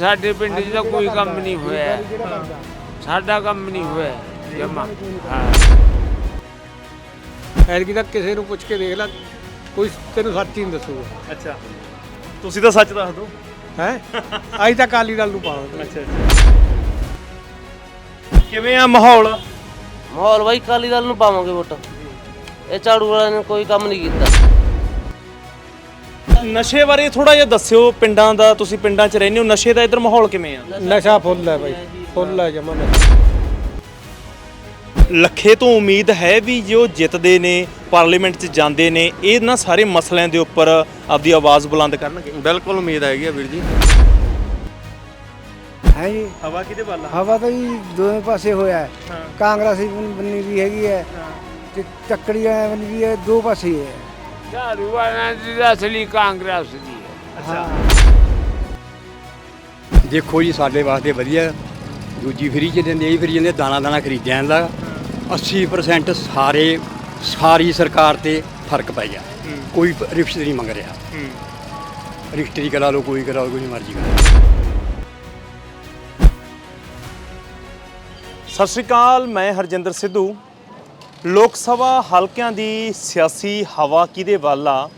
ਸਾਡੇ ਪਿੰਡ 'ਚ ਤਾਂ ਕੋਈ ਕੰਮ ਨਹੀਂ ਹੋਇਆ। ਸਾਡਾ ਕੰਮ ਨਹੀਂ ਹੋਇਆ। ਜਮਾ। ਹਾਂ। ਐਤਕੀ ਤਾਂ ਕਿਸੇ ਨੂੰ ਪੁੱਛ ਕੇ ਦੇਖ ਲੈ। ਕੋਈ ਤੈਨੂੰ ਸੱਚ ਹੀ ਨਹੀਂ ਦੱਸੂਗਾ। ਅੱਛਾ। ਤੁਸੀਂ ਤਾਂ ਸੱਚ ਦੱਸ ਦਿਓ ਹੈ? ਅੱਜ ਤਾਂ ਕਾਲੀ ਦਲ ਨੂੰ ਪਾਵਾਂਗੇ। ਅੱਛਾ ਅੱਛਾ। ਕਿਵੇਂ ਆ ਮਾਹੌਲ? ਮਾਹੌਲ ਬਾਈ ਕਾਲੀ ਦਲ ਨੂੰ ਪਾਵਾਂਗੇ ਵੋਟ। ਇਹ ਝਾੜੂ ਵਾਲਿਆਂ ਨੇ ਕੋਈ ਕੰਮ ਨਹੀਂ ਕੀਤਾ। ਨਸ਼ੇ ਬਾਰੇ ਥੋੜਾ ਜਿਹਾ ਦੱਸਿਓ ਪਿੰਡਾਂ ਦਾ ਤੁਸੀਂ ਪਿੰਡਾਂ 'ਚ ਰਹਿੰਦੇ ਹੋ ਨਸ਼ੇ ਦਾ ਇੱਧਰ ਮਾਹੌਲ ਕਿਵੇਂ ਆ? ਨਸ਼ਾ ਫੁੱਲ ਹੈ ਬਾਈ ਫੁੱਲ ਹੈ ਜਮਾ ਲੱਖੇ ਤੋਂ ਉਮੀਦ ਹੈ ਵੀ ਜੋ ਜਿੱਤਦੇ ਨੇ ਪਾਰਲੀਮੈਂਟ 'ਚ ਜਾਂਦੇ ਨੇ ਇਹਨਾਂ ਸਾਰੇ ਮਸਲਿਆਂ ਦੇ ਉੱਪਰ ਆਪਦੀ ਆਵਾਜ਼ ਬੁਲੰਦ ਕਰਨਗੇ। ਬਿਲਕੁਲ ਉਮੀਦ ਹੈਗੀ ਆ ਵੀਰ ਜੀ। ਹੈ ਜੀ। ਹਵਾ ਕਿਹਦੇ ਵੱਲ ਹਵਾ ਤਾਂ ਜੀ ਦੋਵੇਂ ਪਾਸੇ ਹੋਇਆ ਹੈ। ਹਾਂ। ਕਾਂਗਰਸੀ ਬਣ- ਵੀ ਹੈਗੀ ਹੈ ਤੇ ਬੰਨੀ ਵੀ ਹੈ ਦੋ ਪਾਸੇ ਹੀ ਹੈ। ਝਾੜੂ ਵਾਲਿਆਂ ਦੀ ਤਾਂ ਅਸਲੀ ਕਾਂਗਰਸ ਦੀ ਹੈ ਅੱਛਾ ਦੇਖੋ ਜੀ ਸਾਡੇ ਵਾਸਤੇ ਵਧੀਆ। ਦੂਜੀ ਫਰੀ ਚ ਦਿੰਦੇ ਇਹ ਫਰੀ ਜਾਂਦੇ ਦਾਣਾ ਦਾਣਾ ਖਰੀਦਿਆਂ ਦਾ 80% ਸਾਰੇ ਸਾਰੀ ਸਰਕਾਰ ਤੇ ਫ਼ਰਕ ਪੈ ਗਿਆ। ਕੋਈ ਰਿਸ਼ਤ ਨਹੀਂ ਮੰਗ ਰਿਹਾ। ਰਿਸ਼ਤੇ ਕਰਾ ਲਓ ਕੋਈ ਕਰਾ ਲਓ ਕੋਈ ਮਰਜ਼ੀ ਕਰਾ। ਲਓ ਸਤਿ ਸ਼੍ਰੀ ਅਕਾਲ ਮੈਂ ਹਰਜਿੰਦਰ ਸਿੱਧੂ। ਲੋਕ ਸਭਾ ਹਲਕਿਆਂ ਦੀ ਸਿਆਸੀ ਹਵਾ ਕਿਹਦੇ ਵੱਲ ਆ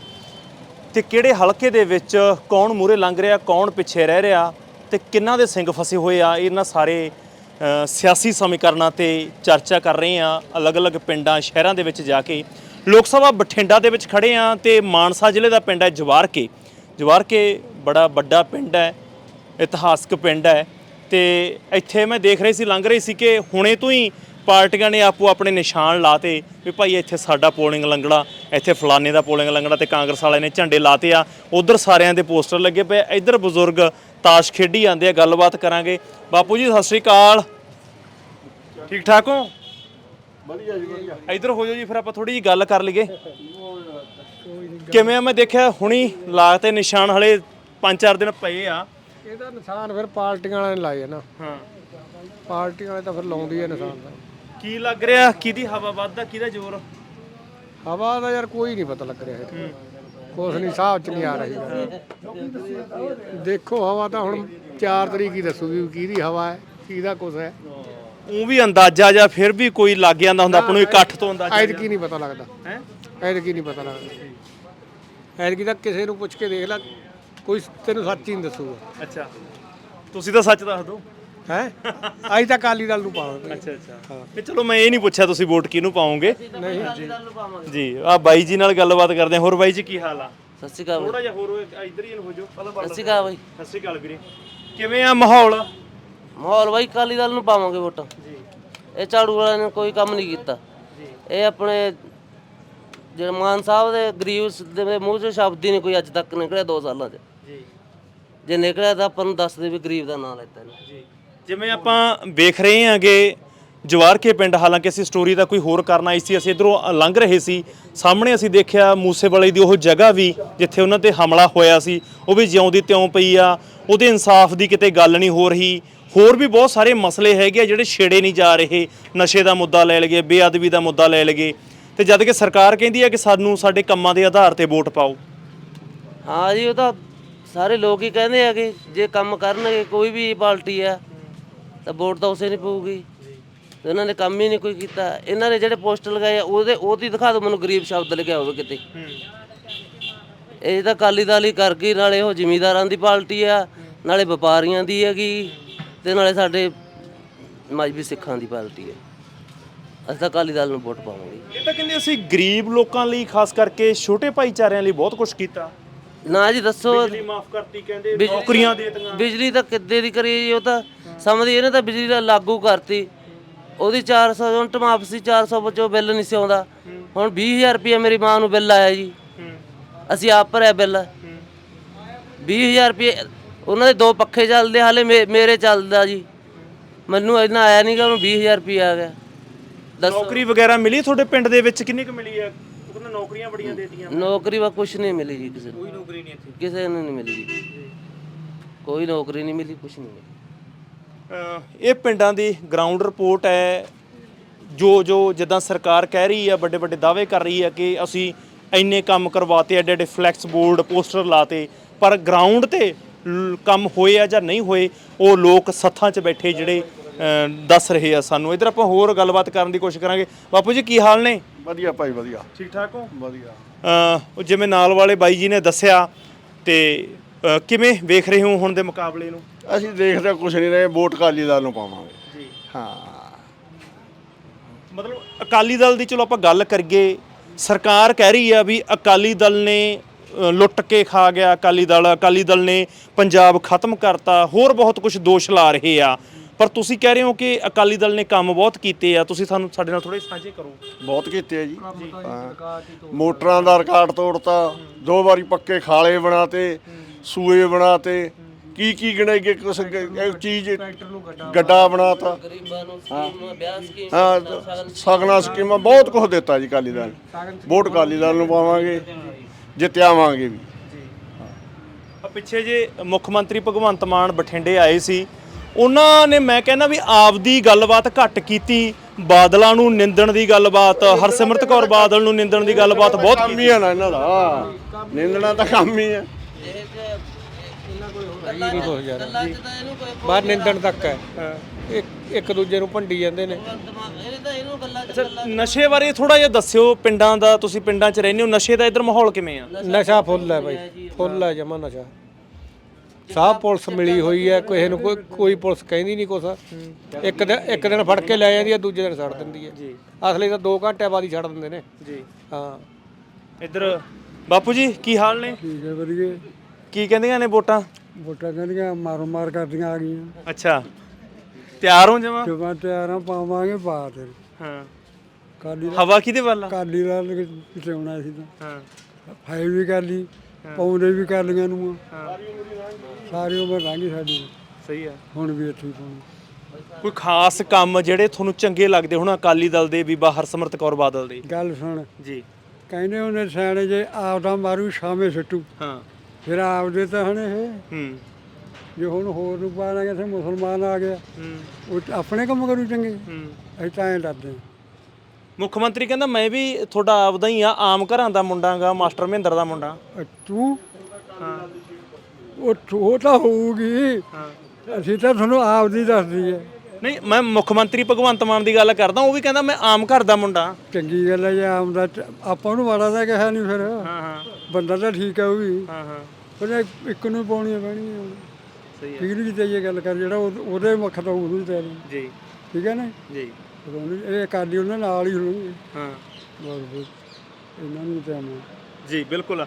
ਤੇ ਕਿਹੜੇ ਹਲਕੇ ਦੇ ਵਿੱਚ ਕੌਣ ਮੂਰੇ ਲੰਘ ਰਿਹਾ, ਕੌਣ ਪਿੱਛੇ ਰਹਿ ਰਿਹਾ ਤੇ ਕਿੰਨਾਂ ਦੇ ਸਿੰਘ ਫਸੇ ਹੋਏ ਆ? ਇਹਨਾਂ ਸਾਰੇ ਸਿਆਸੀ ਸਮੀਕਰਨਾਂ ਤੇ ਚਰਚਾ ਕਰ ਰਹੇ ਆ ਅਲੱਗ-ਅਲੱਗ ਪਿੰਡਾਂ, ਸ਼ਹਿਰਾਂ ਦੇ ਵਿੱਚ ਜਾ ਕੇ। ਲੋਕ ਸਭਾ ਬਠਿੰਡਾ ਦੇ ਵਿੱਚ ਖੜੇ ਆ ਤੇ ਮਾਨਸਾ ਜ਼ਿਲ੍ਹੇ ਦਾ ਪਿੰਡ ਹੈ ਜਵਾਰਕੇ। ਜਵਾਰਕੇ ਬੜਾ ਵੱਡਾ ਪਿੰਡ ਹੈ, ਇਤਿਹਾਸਕ ਪਿੰਡ ਹੈ ਤੇ ਇੱਥੇ ਮੈਂ ਦੇਖ ਰਹੀ ਸੀ, ਲੰਘ ਰਹੀ ਸੀ ਕਿ ਹੁਣੇ ਤੋਂ ਹੀ ਪਾਰਟੀਆਂ ਨੇ ਆਪੋ ਆਪਣੇ ਨਿਸ਼ਾਨ ਲਾਤੇ ਵੀ ਭਾਈ ਇੱਥੇ ਸਾਡਾ ਪੋਲਿੰਗ ਲੰਗੜਾ ਇੱਥੇ ਫਲਾਣੇ ਦਾ ਪੋਲਿੰਗ ਲੰਗੜਾ ਤੇ ਕਾਂਗਰਸ ਵਾਲਿਆਂ ਨੇ ਝੰਡੇ ਲਾਤੇ ਆ। ਉਧਰ ਸਾਰਿਆਂ ਦੇ ਪੋਸਟਰ ਲੱਗੇ ਪਏ ਇੱਧਰ ਬਜ਼ੁਰਗ ਤਾਸ਼ ਖੇਡੀ ਜਾਂਦੇ ਆ ਗੱਲਬਾਤ ਕਰਾਂਗੇ। ਬਾਪੂ ਜੀ ਸਤਿ ਸ਼੍ਰੀ ਅਕਾਲ। ਠੀਕ ਠਾਕ ਹੋ? ਵਧੀਆ ਜੀ ਵਧੀਆ। ਇੱਧਰ ਹੋ ਜਾਓ ਜੀ ਫਿਰ ਆਪਾਂ ਥੋੜੀ ਜੀ ਗੱਲ ਕਰ ਲਈਏ। ਕਿਵੇਂ ਆ? ਮੈਂ ਦੇਖਿਆ ਹੁਣੀ ਲਾਤੇ ਨਿਸ਼ਾਨ ਹਲੇ 5-4 ਦਿਨ ਪਏ ਆ। ਇਹਦਾ ਨਿਸ਼ਾਨ ਫਿਰ ਪਾਰਟੀਆਂ ਵਾਲਿਆਂ ਨੇ ਲਾਏ ਆ ਨਾ। ਹਾਂ। ਪਾਰਟੀਆਂ ਵਾਲੇ ਤਾਂ ਫਿਰ ਲਾਉਂਦੀ ਹੈ ਨਿਸ਼ਾਨ ਦਾ ਕੀ ਲੱਗ ਰਿਹਾ? ਕਿਹਦੀ ਹਵਾ ਵੱਧਦਾ ਕਿਹਦਾ ਜ਼ੋਰ? ਹਵਾ ਦਾ ਯਾਰ ਕੋਈ ਨਹੀਂ ਪਤਾ ਲੱਗ ਰਿਹਾ ਹੈ। ਕੁਛ ਨਹੀਂ ਹਿਸਾਬ ਚ ਨਹੀਂ ਆ ਰਹੀ। ਦੇਖੋ ਹਵਾ ਤਾਂ ਹੁਣ 4 ਤਰੀਕ ਹੀ ਦੱਸੂਗੀ ਵੀ ਕਿਹਦੀ ਹਵਾ ਹੈ ਕਿਹਦਾ ਕੁਛ ਹੈ। ਉਹ ਵੀ ਅੰਦਾਜ਼ਾ ਜਾਂ ਫਿਰ ਵੀ ਕੋਈ ਲੱਗ ਜਾਂਦਾ ਹੁੰਦਾ ਆਪਾਂ ਨੂੰ ਇਕੱਠ ਤੋਂ ਅੰਦਾਜ਼ਾ ਐਦ ਕੀ ਨਹੀਂ ਪਤਾ ਲੱਗਦਾ। ਹੈ? ਐਦ ਕੀ ਨਹੀਂ ਪਤਾ ਲੱਗਦਾ। ਐਦ ਕੀ ਤਾਂ ਕਿਸੇ ਨੂੰ ਪੁੱਛ ਕੇ ਦੇਖ ਲੈ ਕੋਈ ਤੈਨੂੰ ਸੱਚ ਹੀ ਨਹੀਂ ਦੱਸੂਗਾ। ਅੱਛਾ। ਤੁਸੀਂ ਤਾਂ ਸੱਚ ਦੱਸ ਦਿਓ। ਹੈ? ਅੱਜ ਤਾਂ ਕਾਲੀ ਦਲ ਨੂੰ ਪਾਵਾਂਗੇ। ਅੱਛਾ ਅੱਛਾ। ਤੇ ਚਲੋ ਮੈਂ ਇਹ ਨਹੀਂ ਪੁੱਛਿਆ ਤੁਸੀਂ ਵੋਟ ਕਿਹਨੂੰ ਪਾਓਗੇ? ਨਹੀਂ ਜੀ ਆ ਬਾਈ ਜੀ ਨਾਲ ਗੱਲਬਾਤ ਕਰਦੇ ਹਾਂ। ਹੋਰ ਬਾਈ ਜੀ ਕੀ ਹਾਲ ਆ? ਸਤਿ ਸ਼੍ਰੀ ਅਕਾਲ। ਥੋੜਾ ਜਿਹਾ ਹੋਰ ਇੱਧਰ ਹੀ ਹੋ ਜਾਓ। ਪਹਿਲਾਂ ਸਤਿ ਸ਼੍ਰੀ ਅਕਾਲ ਬਾਈ। ਸਤਿ ਸ਼੍ਰੀ ਅਕਾਲ ਵੀਰੇ। ਕਿਵੇਂ ਆ ਮਾਹੌਲ? ਮਾਹੌਲ ਬਾਈ ਕਾਲੀ ਦਲ ਨੂੰ ਪਾਵਾਂਗੇ ਵੋਟ। ਇਹ ਝਾੜੂ ਵਾਲਿਆਂ ਨੇ ਕੋਈ ਕੰਮ ਨਹੀਂ ਕੀਤਾ। ਇਹ ਆਪਣੇ ਜਿਹੜੇ ਮਾਨ ਸਾਹਿਬ ਦੇ ਗਰੀਬ ਸ- ਦੇ ਮੂੰਹ ਚੋਂ ਸ਼ਬਦ ਹੀ ਨਹੀਂ ਕੋਈ ਅੱਜ ਤੱਕ ਨਿਕਲਿਆ 2 ਸਾਲਾਂ 'ਚ। ਜੀ। ਜੇ ਨਿਕਲਿਆ ਤਾਂ ਆਪਾਂ ਨੂੰ ਦੱਸ ਦੇ ਵੀ ਗਰੀਬ ਦਾ ਨਾਂ ਲੈਤਾ ਇਹਨੇ। ਜੀ। ਜਿਵੇਂ ਆਪਾਂ ਵੇਖ ਰਹੇ ਹਾਂਗੇ, ਜਵਾਰਕੇ ਪਿੰਡ, ਹਾਲਾਂਕਿ ਅਸੀਂ ਸਟੋਰੀ ਦਾ ਕੋਈ ਹੋਰ ਕਰਨ ਆਈ ਸੀ, ਅਸੀਂ ਇਧਰੋਂ ਲੰਘ ਰਹੇ ਸੀ। ਸਾਹਮਣੇ ਅਸੀਂ ਦੇਖਿਆ ਮੂਸੇਵਾਲੇ ਦੀ ਉਹ ਜਗ੍ਹਾ ਵੀ, ਜਿੱਥੇ ਉਹਨਾਂ ਤੇ ਹਮਲਾ ਹੋਇਆ ਸੀ, ਉਹ ਵੀ ਜਿਉਂਦੀ ਤਿਉਂ ਪਈ ਆ। ਉਹਦੇ ਇਨਸਾਫ ਦੀ ਕਿਤੇ ਗੱਲ ਨਹੀਂ ਹੋ ਰਹੀ। ਹੋਰ ਵੀ ਬਹੁਤ ਸਾਰੇ ਮਸਲੇ ਹੈਗੇ ਆ ਜਿਹੜੇ ਛੇੜੇ ਨਹੀਂ ਜਾ ਰਹੇ। ਨਸ਼ੇ ਦਾ ਮੁੱਦਾ ਲੈ ਲਗੇ, ਬੇਅਦਬੀ ਦਾ ਮੁੱਦਾ ਲੈ ਲਗੇ। ਤੇ ਜਦ ਕਿ ਸਰਕਾਰ ਕਹਿੰਦੀ ਹੈ ਕਿ ਸਾਨੂੰ, ਸਾਡੇ ਕੰਮਾਂ ਦੇ ਆਧਾਰ ਤੇ ਵੋਟ ਪਾਓ। ਹਾਂ ਜੀ, ਉਹ ਤਾਂ ਸਾਰੇ ਲੋਕ ਹੀ ਕਹਿੰਦੇ ਆ ਕਿ ਜੇ ਕੰਮ ਕਰਨਗੇ, ਕੋਈ ਵੀ ਪਾਰਟੀ ਆ ਤਾਂ ਵੋਟ ਤਾਂ ਉਸੇ ਨਹੀਂ ਪਊਗੀ। ਤੇ ਉਹਨਾਂ ਨੇ ਕੰਮ ਹੀ ਨਹੀਂ ਕੋਈ ਕੀਤਾ। ਇਹਨਾਂ ਨੇ ਜਿਹੜੇ ਪੋਸਟਰ ਲਗਾਏ ਆ ਉਹਦੇ ਉਹਦੀ ਦਿਖਾ ਦਿਓ ਮੈਨੂੰ ਗਰੀਬ ਸ਼ਬਦ ਲਿਖਿਆ ਹੋਵੇ ਕਿਤੇ। ਇਹ ਤਾਂ ਕਾਲੀ ਦਾਲੀ ਕਰ ਗਈ ਨਾਲੇ ਉਹ ਜ਼ਿਮੀਦਾਰਾਂ ਦੀ ਪਾਰਟੀ ਆ ਨਾਲੇ ਵਪਾਰੀਆਂ ਦੀ ਹੈਗੀ ਤੇ ਨਾਲੇ ਸਾਡੇ ਮਜਬੀ ਸਿੱਖਾਂ ਦੀ ਪਾਰਟੀ ਹੈ ਅਸੀਂ ਤਾਂ ਕਾਲੀ ਦਲ ਨੂੰ ਵੋਟ ਪਾਵਾਂਗੇ। ਇਹ ਤਾਂ ਕਹਿੰਦੇ ਅਸੀਂ ਗਰੀਬ ਲੋਕਾਂ ਲਈ ਖਾਸ ਕਰਕੇ ਛੋਟੇ ਭਾਈਚਾਰਿਆਂ ਲਈ ਬਹੁਤ ਕੁਝ ਕੀਤਾ। ਨਾ ਜੀ ਦੱਸੋ। ਬਿਜਲੀ ਮਾਫ ਕਰਤੀ ਕਹਿੰਦੇ ਨੌਕਰੀਆਂ ਦੇ ਦਿੱਤੀਆਂ। ਬਿਜਲੀ ਤਾਂ ਕਿੱਦੇ ਦੀ ਕਰੀ ਜੀ ਉਹ ਤਾਂ? ਸਮਝਦੀ ਇਹਨੇ ਤਾਂ ਬਿਜਲੀ ਦਾ ਲਾਗੂ ਕਰਤੀ। ਉਹਦੀ 400 ਯੂਨਿਟ ਮਾਫ ਸੀ 400 ਵਿੱਚੋਂ ਬਿੱਲ ਨਹੀਂ ਸੀ ਆਉਂਦਾ। ਹੁਣ 20000 ਰੁਪਏ ਮੇਰੀ ਮਾਂ ਨੂੰ ਬਿੱਲ ਆਇਆ ਜੀ। ਅਸੀਂ ਆਪ ਭਰਿਆ ਬਿੱਲ। 20000 ਰੁਪਏ ਉਹਨਾਂ ਦੇ ਦੋ ਪੱਖੇ ਚੱਲਦੇ ਹਾਲੇ ਮੇਰੇ ਚੱਲਦਾ ਜੀ। ਮੈਨੂੰ ਇੰਨਾ ਆਇਆ ਨਹੀਂਗਾ ਉਹਨੂੰ 20000 ਰੁਪਏ ਆ ਗਿਆ। ਦੱਸੋ। ਨੌਕਰੀ ਵਗੈਰਾ ਮਿਲੀ ਤੁਹਾਡੇ ਪਿੰਡ ਦੇ ਵਿੱਚ? ਕਿੰਨੀ ਕੁ ਮਿਲੀ ਆ? ਕਹਿੰਦਾ ਨੌਕਰੀਆਂ ਬੜੀਆਂ ਦੇਤੀਆਂ। ਨੌਕਰੀ ਵਾ ਕੁਛ ਨਹੀਂ ਮਿਲੀ ਜੀ ਕਿਸੇ ਨੂੰ। ਕੋਈ ਨੌਕਰੀ ਨਹੀਂ ਇੱਥੇ। ਕਿਸੇ ਨੂੰ ਨਹੀਂ ਮਿਲੀ ਜੀ। ਕੋਈ ਨੌਕਰੀ ਨਹੀਂ ਮਿਲੀ ਕੁਛ ਨਹੀਂ ਮਿਲੀ। ਇਹ ਪਿੰਡਾਂ ਦੀ ਗਰਾਊਂਡ ਰਿਪੋਰਟ ਹੈ। ਜੋ ਜੋ ਜਿੱਦਾਂ ਸਰਕਾਰ ਕਹਿ ਰਹੀ ਆ ਵੱਡੇ ਵੱਡੇ ਦਾਅਵੇ ਕਰ ਰਹੀ ਆ ਕਿ ਅਸੀਂ ਇੰਨੇ ਕੰਮ ਕਰਵਾਤੇ ਐਡੇ ਐਡੇ ਫਲੈਕਸ ਬੋਰਡ ਪੋਸਟਰ ਲਾਤੇ ਪਰ ਗਰਾਊਂਡ ਤੇ ਕੰਮ ਹੋਏ ਆ ਜਾਂ ਨਹੀਂ ਹੋਏ ਉਹ ਲੋਕ ਸੱਥਾਂ 'ਚ ਬੈਠੇ ਜਿਹੜੇ ਦੱਸ ਰਹੇ ਆ ਸਾਨੂੰ। ਇਧਰ ਆਪਾਂ ਹੋਰ ਗੱਲਬਾਤ ਕਰਨ ਦੀ ਕੋਸ਼ਿਸ਼ ਕਰਾਂਗੇ। ਬਾਪੂ ਜੀ ਕੀ ਹਾਲ ਨੇ? ਵਧੀਆ ਭਾਈ ਵਧੀਆ। ਠੀਕ ਠਾਕ ਹੋ? ਵਧੀਆ। ਉਹ ਜਿਵੇਂ ਨਾਲ ਵਾਲੇ ਬਾਈ ਜੀ ਨੇ ਦੱਸਿਆ ਤੇ ਕਿਵੇਂ ਵੇਖ ਰਹੇ ਹੋ ਹੁਣ ਦੇ ਮੁਕਾਬਲੇ ਨੂੰ? ਅਸੀਂ ਦੇਖਦੇ ਕੁਛ ਨਹੀਂ ਰਹੇ ਵੋਟ ਕਾਲੀ ਦਲ ਨੂੰ ਪਾਵਾਂਗੇ। ਜੀ। ਹਾਂ। ਮਤਲਬ ਅਕਾਲੀ ਦਲ ਦੀ ਚਲੋ ਆਪਾਂ ਗੱਲ ਕਰੀਏ ਸਰਕਾਰ ਕਹਿ ਰਹੀ ਆ ਵੀ ਅਕਾਲੀ ਦਲ ਨੇ ਅ, ਲੁੱਟ ਕੇ ਖਾ ਗਿਆ ਅਕਾਲੀ ਦਲ ਅਕਾਲੀ ਦਲ ਨੇ ਪੰਜਾਬ ਖਤਮ ਕਰਤਾ ਹੋਰ ਬਹੁਤ ਕੁਝ ਦੋਸ਼ ਲਾ ਰਹੇ ਆ। ਪਰ ਤੁਸੀਂ ਕਹਿ ਰਹੇ ਹੋ ਕਿ ਅਕਾਲੀ ਦਲ ਨੇ ਕੰਮ ਬਹੁਤ ਕੀਤੇ ਆ ਤੁਸੀਂ ਸਾਨੂੰ ਸਾਡੇ ਨਾਲ ਥੋੜੇ ਸਾਂਝੇ ਕਰੋ। ਬਹੁਤ ਕੀਤੇ ਆ ਜੀ। ਹਾਂ। ਮੋਟਰਾਂ ਦਾ ਰਿਕਾਰਡ ਤੋੜਤਾ ਦੋ ਵਾਰੀ ਪੱਕੇ ਖਾਲੇ ਬਣਾਤੇ ਸੂਏ ਬਣਾਤੇ ਕੀ ਕੀ ਗਿਣਾਈ ਕਿ ਕੁਛ ਚੀਜ਼ ਗੱਡਾ ਬਣਾਤਾ। ਗਰੀਬਾਂ ਨੂੰ ਸਕੀਮ ਵਿਆਹ ਸਕੀਮ ਹਾਂ ਸਗਨਾ ਸਕੀਮਾਂ ਬਹੁਤ ਕੁਝ ਦਿੱਤਾ ਜੀ ਕਾਲੀ ਦਲ। ਨੇ। ਵੋਟ ਕਾਲੀ ਦਲ ਨੂੰ ਪਾਵਾਂਗੇ ਜਿੱਤਿਆਵਾਂਗੇ ਵੀ। ਆ ਪਿੱਛੇ ਜੇ ਮੁੱਖ ਮੰਤਰੀ ਭਗਵੰਤ ਮਾਨ ਬਠਿੰਡੇ ਆਏ ਸੀ ਉਹਨਾਂ ਨੇ ਮੈਂ ਕਹਿੰਦਾ ਵੀ ਆਪਦੀ ਗੱਲਬਾਤ ਘੱਟ ਕੀਤੀ ਬਾਦਲਾਂ ਨੂੰ ਨਿੰਦਣ ਦੀ ਗੱਲਬਾਤ ਹਰਸਿਮਰਤ ਕੌਰ ਬਾਦਲ ਨੂੰ ਨਿੰਦਣ ਦੀ ਗੱਲਬਾਤ ਬਹੁਤ ਕੰਮ ਕੀਤੀ ਹੀ ਆ ਨਾ ਇਹਨਾਂ ਦਾ। ਨਿੰਦਣਾ ਤਾਂ ਕੰਮ ਹੀ ਆ। ਤਾਂ ਇਹਨੂੰ ਕੋਈ ਬਾਹਰ ਨਿੰਦਣ ਤੱਕ ਹੈ। ਇੱਕ ਇੱਕ ਦੂਜੇ ਨੂੰ ਭੰਡੀ ਜਾਂਦੇ ਨੇ। ਅੱਛਾ ਨਸ਼ੇ ਬਾਰੇ ਥੋੜਾ ਜਿਹਾ ਦੱਸਿਓ ਪਿੰਡਾਂ ਦਾ ਤੁਸੀਂ ਪਿੰਡਾਂ 'ਚ ਰਹਿੰਦੇ ਹੋ ਨਸ਼ੇ ਦਾ ਇਧਰ ਮਾਹੌਲ ਕਿਵੇਂ ਆ? ਨਸ਼ਾ ਫੁੱਲ ਹੈ ਬਾਈ। ਫੁੱਲ ਹੈ ਜਮਾ ਨਸ਼ਾ। ਸਾਹ ਪੁਲਿਸ ਮਿਲੀ ਹੋਈ ਹੈ ਕਿਸੇ ਨੂੰ ਕੋਈ ਕੋਈ ਪੁਲਿਸ ਕਹਿੰਦੀ ਨਹੀਂ ਕੁਛ। ਇੱਕ ਦਿਨ ਇੱਕ ਦਿਨ ਫੜ ਕੇ ਲੈ ਜਾਂਦੀ ਹੈ ਦੂਜੇ ਦਿਨ ਛੱਡ ਦਿੰਦੀ ਹੈ। ਜੀ। ਅਸਲੀ ਤਾਂ 2 ਘੰਟੇ ਬਾਅਦ ਹੀ ਛੱਡ ਦਿੰਦੇ ਨੇ। ਜੀ। ਹਾਂ। ਇਧਰ ਬਾਪੂ ਜੀ ਕੀ ਹਾਲ ਨੇ? ਠੀਕ ਹੈ ਵਧੀਆ। ਕੀ ਕਹਿੰਦੀਆਂ ਨੇ ਵੋਟਾਂ? ਵੋਟਾਂ ਕਹਿੰਦੀਆਂ ਮਾਰੋ ਮਾਰ ਕਰਦੀਆਂ ਆ ਗਈਆਂ। ਅੱਛਾ। ਤਿਆਰ ਹੋ ਜਾਵਾਂ ਜਮਾ ਤਿਆਰਾਂ ਪਾਵਾਂਗੇ ਪਾ ਤੇ। ਹਾਂ। ਕਾਲੀ ਹਵਾ ਕਿਹਦੇ ਵੱਲ ਆ? ਕਾਲੀ ਦਾ ਪਚਾਉਣਾ ਸੀ ਤਾਂ। ਹਾਂ। ਫਾਈ ਵੀ ਕਰ ਲਈ ਪਾਉਂਦੇ ਵੀ ਕਰ ਲਈਆਂ ਨੂੰ। ਸਾਰੀ ਉਮਰ ਲੰਘੀ ਸਾਡੀ। ਸਹੀ ਆ। ਹੁਣ ਵੀ ਇੱਥੇ ਹੀ ਪਾਉਣੀ। ਕੋਈ ਖਾਸ ਕੰਮ ਜਿਹੜੇ ਤੁਹਾਨੂੰ ਚੰਗੇ ਲੱਗਦੇ ਹੁਣ ਅਕਾਲੀ ਦਲ ਦੇ ਬੀਬਾ ਹਰਸਿਮਰਤ ਕੌਰ ਬਾਦਲ ਦੇ? ਗੱਲ ਸੁਣ। ਜੀ। ਕਹਿੰਦੇ ਉਹਨੇ ਸਿਆਣੇ ਜੇ ਆਪਦਾ ਮਾਰੂ ਸ਼ਾਮੇ ਸਿੱਟੂ। ਹਾਂ। ਫਿਰ ਆਪਦੇ ਤਾਂ ਹਣੇ ਇਹ ਹੂੰ। ਜੇ ਹੁਣ ਹੋਰ ਨੂੰ ਪਾ ਲਾਂਗੇ ਤੇ ਮੁਸਲਮਾਨ ਆ ਗਿਆ। ਹੂੰ। ਉਹ ਤਾਂ ਆਪਣੇ ਕੰਮ ਕਰੂ ਚੰਗੇ। ਅਸੀਂ ਤਾਂ ਐਂ ਡਰਦੇ ਹਾਂ। ਮੁੱਖ ਮੰਤਰੀ ਕਹਿੰਦਾ ਮੈਂ ਵੀ ਤੁਹਾਡਾ ਆਪਦਾ ਹੀ ਆ ਆਮ ਘਰਾਂ ਦਾ ਮੁੰਡਾਗਾ ਮਾਸਟਰ ਮਹਿੰਦਰ ਦਾ ਮੁੰਡਾ। ਤੂੰ? ਉਹ ਉਹ ਤਾਂ ਹੋਊਗੀ। ਅਸੀਂ ਤਾਂ ਤੁਹਾਨੂੰ ਆਪਦੀ ਦੱਸਦੀ ਹੈ ਨਹੀਂ ਮੈਂ ਮੁੱਖ ਮੰਤਰੀ ਭਗਵੰਤ ਮਾਨ ਦੀ ਗੱਲ ਕਰਦਾ ਉਹ ਵੀ ਕਹਿੰਦਾ ਮੈਂ ਆਮ ਘਰ ਦਾ ਮੁੰਡਾ। ਚੰਗੀ ਗੱਲ ਹੈ ਜੇ ਆਮਦਾ ਆਪਾਂ ਨੂੰ ਮਾੜਾ ਤਾਂ ਕਿਹਾ ਨਹੀਂ ਫਿਰ। ਹਾਂ ਹਾਂ। ਬੰਦਾ ਤਾਂ ਠੀਕ ਹੈ ਉਹ ਵੀ। ਹਾਂ ਹਾਂ। ਉਹਨੇ ਇੱਕ ਨੂੰ ਪਾਉਣੀ ਪੈਣੀ ਹੈ ਸਹੀ ਠੀਕ ਨਹੀਂ ਤੇ ਇਹ ਗੱਲ ਕਰ ਜਿਹੜਾ ਉਹ- ਉਹਦੇ ਮੁੱਖ ਤੋਂ ਉਹਨੂੰ ਹੀ ਤੈਨੂੰ ਜੀ। ਠੀਕ ਹੈ ਨਾ? ਜੀ। ਉਹਨੂੰ ਇਹ ਅਕਾਲੀ ਉਹਨਾਂ ਨਾਲ ਹੀ ਹੋਣਗੇ। ਹਾਂ। ਬਸ ਬਸ ਇਹਨਾਂ ਨੂੰ ਤਾਂ। ਜੀ ਬਿਲਕੁਲ।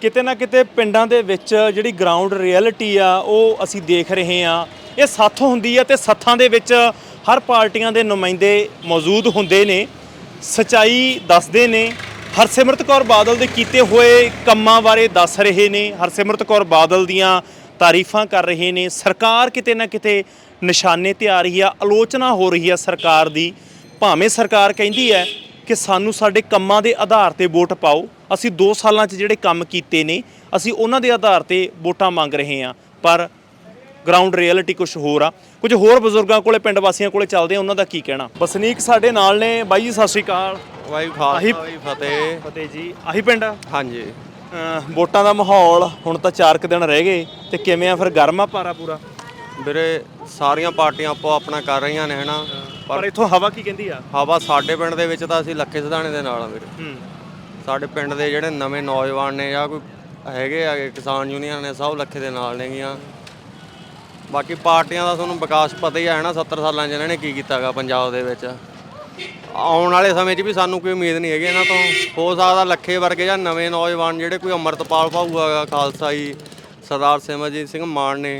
ਕਿਤੇ ਨਾ ਕਿਤੇ ਪਿੰਡਾਂ ਦੇ ਵਿੱਚ ਜਿਹੜੀ ਗਰਾਊਂਡ ਰਿਐਲਿਟੀ ਆ ਉਹ ਅਸੀਂ ਦੇਖ ਰਹੇ ਆ ਇਹ ਸੱਥ ਹੁੰਦੀ ਆ ਤੇ ਸੱਥਾਂ ਦੇ ਵਿੱਚ ਹਰ ਪਾਰਟੀਆਂ ਦੇ ਨੁਮਾਇੰਦੇ ਮੌਜੂਦ ਹੁੰਦੇ ਨੇ। ਸਚਾਈ ਦੱਸਦੇ ਨੇ। ਹਰਸਿਮਰਤ ਕੌਰ ਬਾਦਲ ਦੇ ਕੀਤੇ ਹੋਏ ਕੰਮਾਂ ਬਾਰੇ ਦੱਸ ਰਹੇ ਨੇ। ਹਰਸਿਮਰਤ ਕੌਰ ਬਾਦਲ ਦੀਆਂ ਤਾਰੀਫਾਂ ਕਰ ਰਹੇ ਨੇ। ਸਰਕਾਰ ਕਿਤੇ ਨਾ ਕਿਤੇ ਨਿਸ਼ਾਨੇ ਤੇ ਆ ਰਹੀ ਆ, ਆਲੋਚਨਾ ਹੋ ਰਹੀ ਆ ਸਰਕਾਰ ਦੀ। ਭਾਵੇਂ ਸਰਕਾਰ ਕਹਿੰਦੀ ਹੈ ਕਿ ਸਾਨੂੰ ਸਾਡੇ ਕੰਮਾਂ ਦੇ ਆਧਾਰ ਤੇ ਵੋਟ ਪਾਓ, ਅਸੀਂ 2 ਸਾਲਾਂ 'ਚ ਜਿਹੜੇ ਕੰਮ ਕੀਤੇ ਨੇ, ਅਸੀਂ ਉਹਨਾਂ ਦੇ ਆਧਾਰ ਤੇ ਵੋਟਾਂ ਮੰਗ ਰਹੇ ਹਾਂ। ਪਰ ਗਰਾਊਂਡ ਰਿਐਲਿਟੀ ਕੁਝ ਹੋਰ ਆ। ਕੁਝ ਹੋਰ ਬਜ਼ੁਰਗਾਂ ਕੋਲੇ ਪਿੰਡ ਵਾਸੀਆਂ ਕੋਲੇ ਚੱਲਦੇ ਆ ਉਹਨਾਂ ਦਾ ਕੀ ਕਹਿਣਾ? ਵਸਨੀਕ ਸਾਡੇ ਨਾਲ ਨੇ। ਬਾਈ ਜੀ ਸਤਿ ਸ਼੍ਰੀ ਅਕਾਲ। ਆਹੀ- ਖਾਲਸਾ ਵਾਹਿ ਫਤਿਹ। ਫਤਿਹ ਜੀ। ਆਹੀ ਪਿੰਡ ਆ? ਹਾਂਜੀ। ਅਹ ਵੋਟਾਂ ਦਾ ਮਾਹੌਲ ਹੁਣ ਤਾਂ 4 ਕੁ ਦਿਨ ਰਹਿ ਗਏ ਤੇ ਕਿਵੇਂ ਆ ਫਿਰ ਗਰਮਾ ਪਾਰਾ ਪੂਰਾ? ਵੀਰੇ ਸਾਰੀਆਂ ਪਾਰਟੀਆਂ ਆਪੋ ਆਪਣਾ ਕਰ ਰਹੀਆਂ ਨੇ ਹਨਾ? ਪਰ ਪਰ ਇੱਥੋਂ ਹਵਾ ਕੀ ਕਹਿੰਦੀ ਆ? ਹਵਾ ਸਾਡੇ ਪਿੰਡ ਦੇ ਵਿੱਚ ਤਾਂ ਅਸੀਂ ਲੱਖੇ ਸਿਧਾਣੇ ਦੇ ਨਾਲ ਆ ਵੀਰੇ। ਹੂੰ। ਸਾਡੇ ਪਿੰਡ ਦੇ ਜਿਹੜੇ ਨਵੇਂ ਨੌਜਵਾਨ ਨੇ ਜਾਂ ਕੋਈ ਹੈਗੇ ਆ ਕਿਸਾਨ ਯੂਨੀਅਨ ਨੇ ਸਭ ਲੱਖੇ ਦੇ ਨਾਲ ਨੇਗੀਆਂ। ਬਾਕੀ ਪਾਰਟੀਆਂ ਦਾ ਤੁਹਾਨੂੰ ਵਿਕਾਸ ਪਤਾ ਹੀ ਹੈ ਨਾ 70 ਸਾਲਾਂ 'ਚ ਇਹਨਾਂ ਨੇ ਕੀ ਕੀਤਾਗਾ ਪੰਜਾਬ ਦੇ ਵਿੱਚ। ਆਉਣ ਵਾਲੇ ਸਮੇਂ 'ਚ ਵੀ ਸਾਨੂੰ ਕੋਈ ਉਮੀਦ ਨਹੀਂ ਹੈਗੀ ਇਹਨਾਂ ਤੋਂ। ਹੋ ਸਕਦਾ ਲੱਖੇ ਵਰਗੇ ਜਾਂ ਨਵੇਂ ਨੌਜਵਾਨ ਜਿਹੜੇ ਕੋਈ ਅੰਮ੍ਰਿਤਪਾਲ ਭਾਊਗਾ ਖਾਲਸਾ ਜੀ ਸਰਦਾਰ ਸਿਮਰਜੀਤ ਸਿੰਘ ਮਾਨ ਨੇ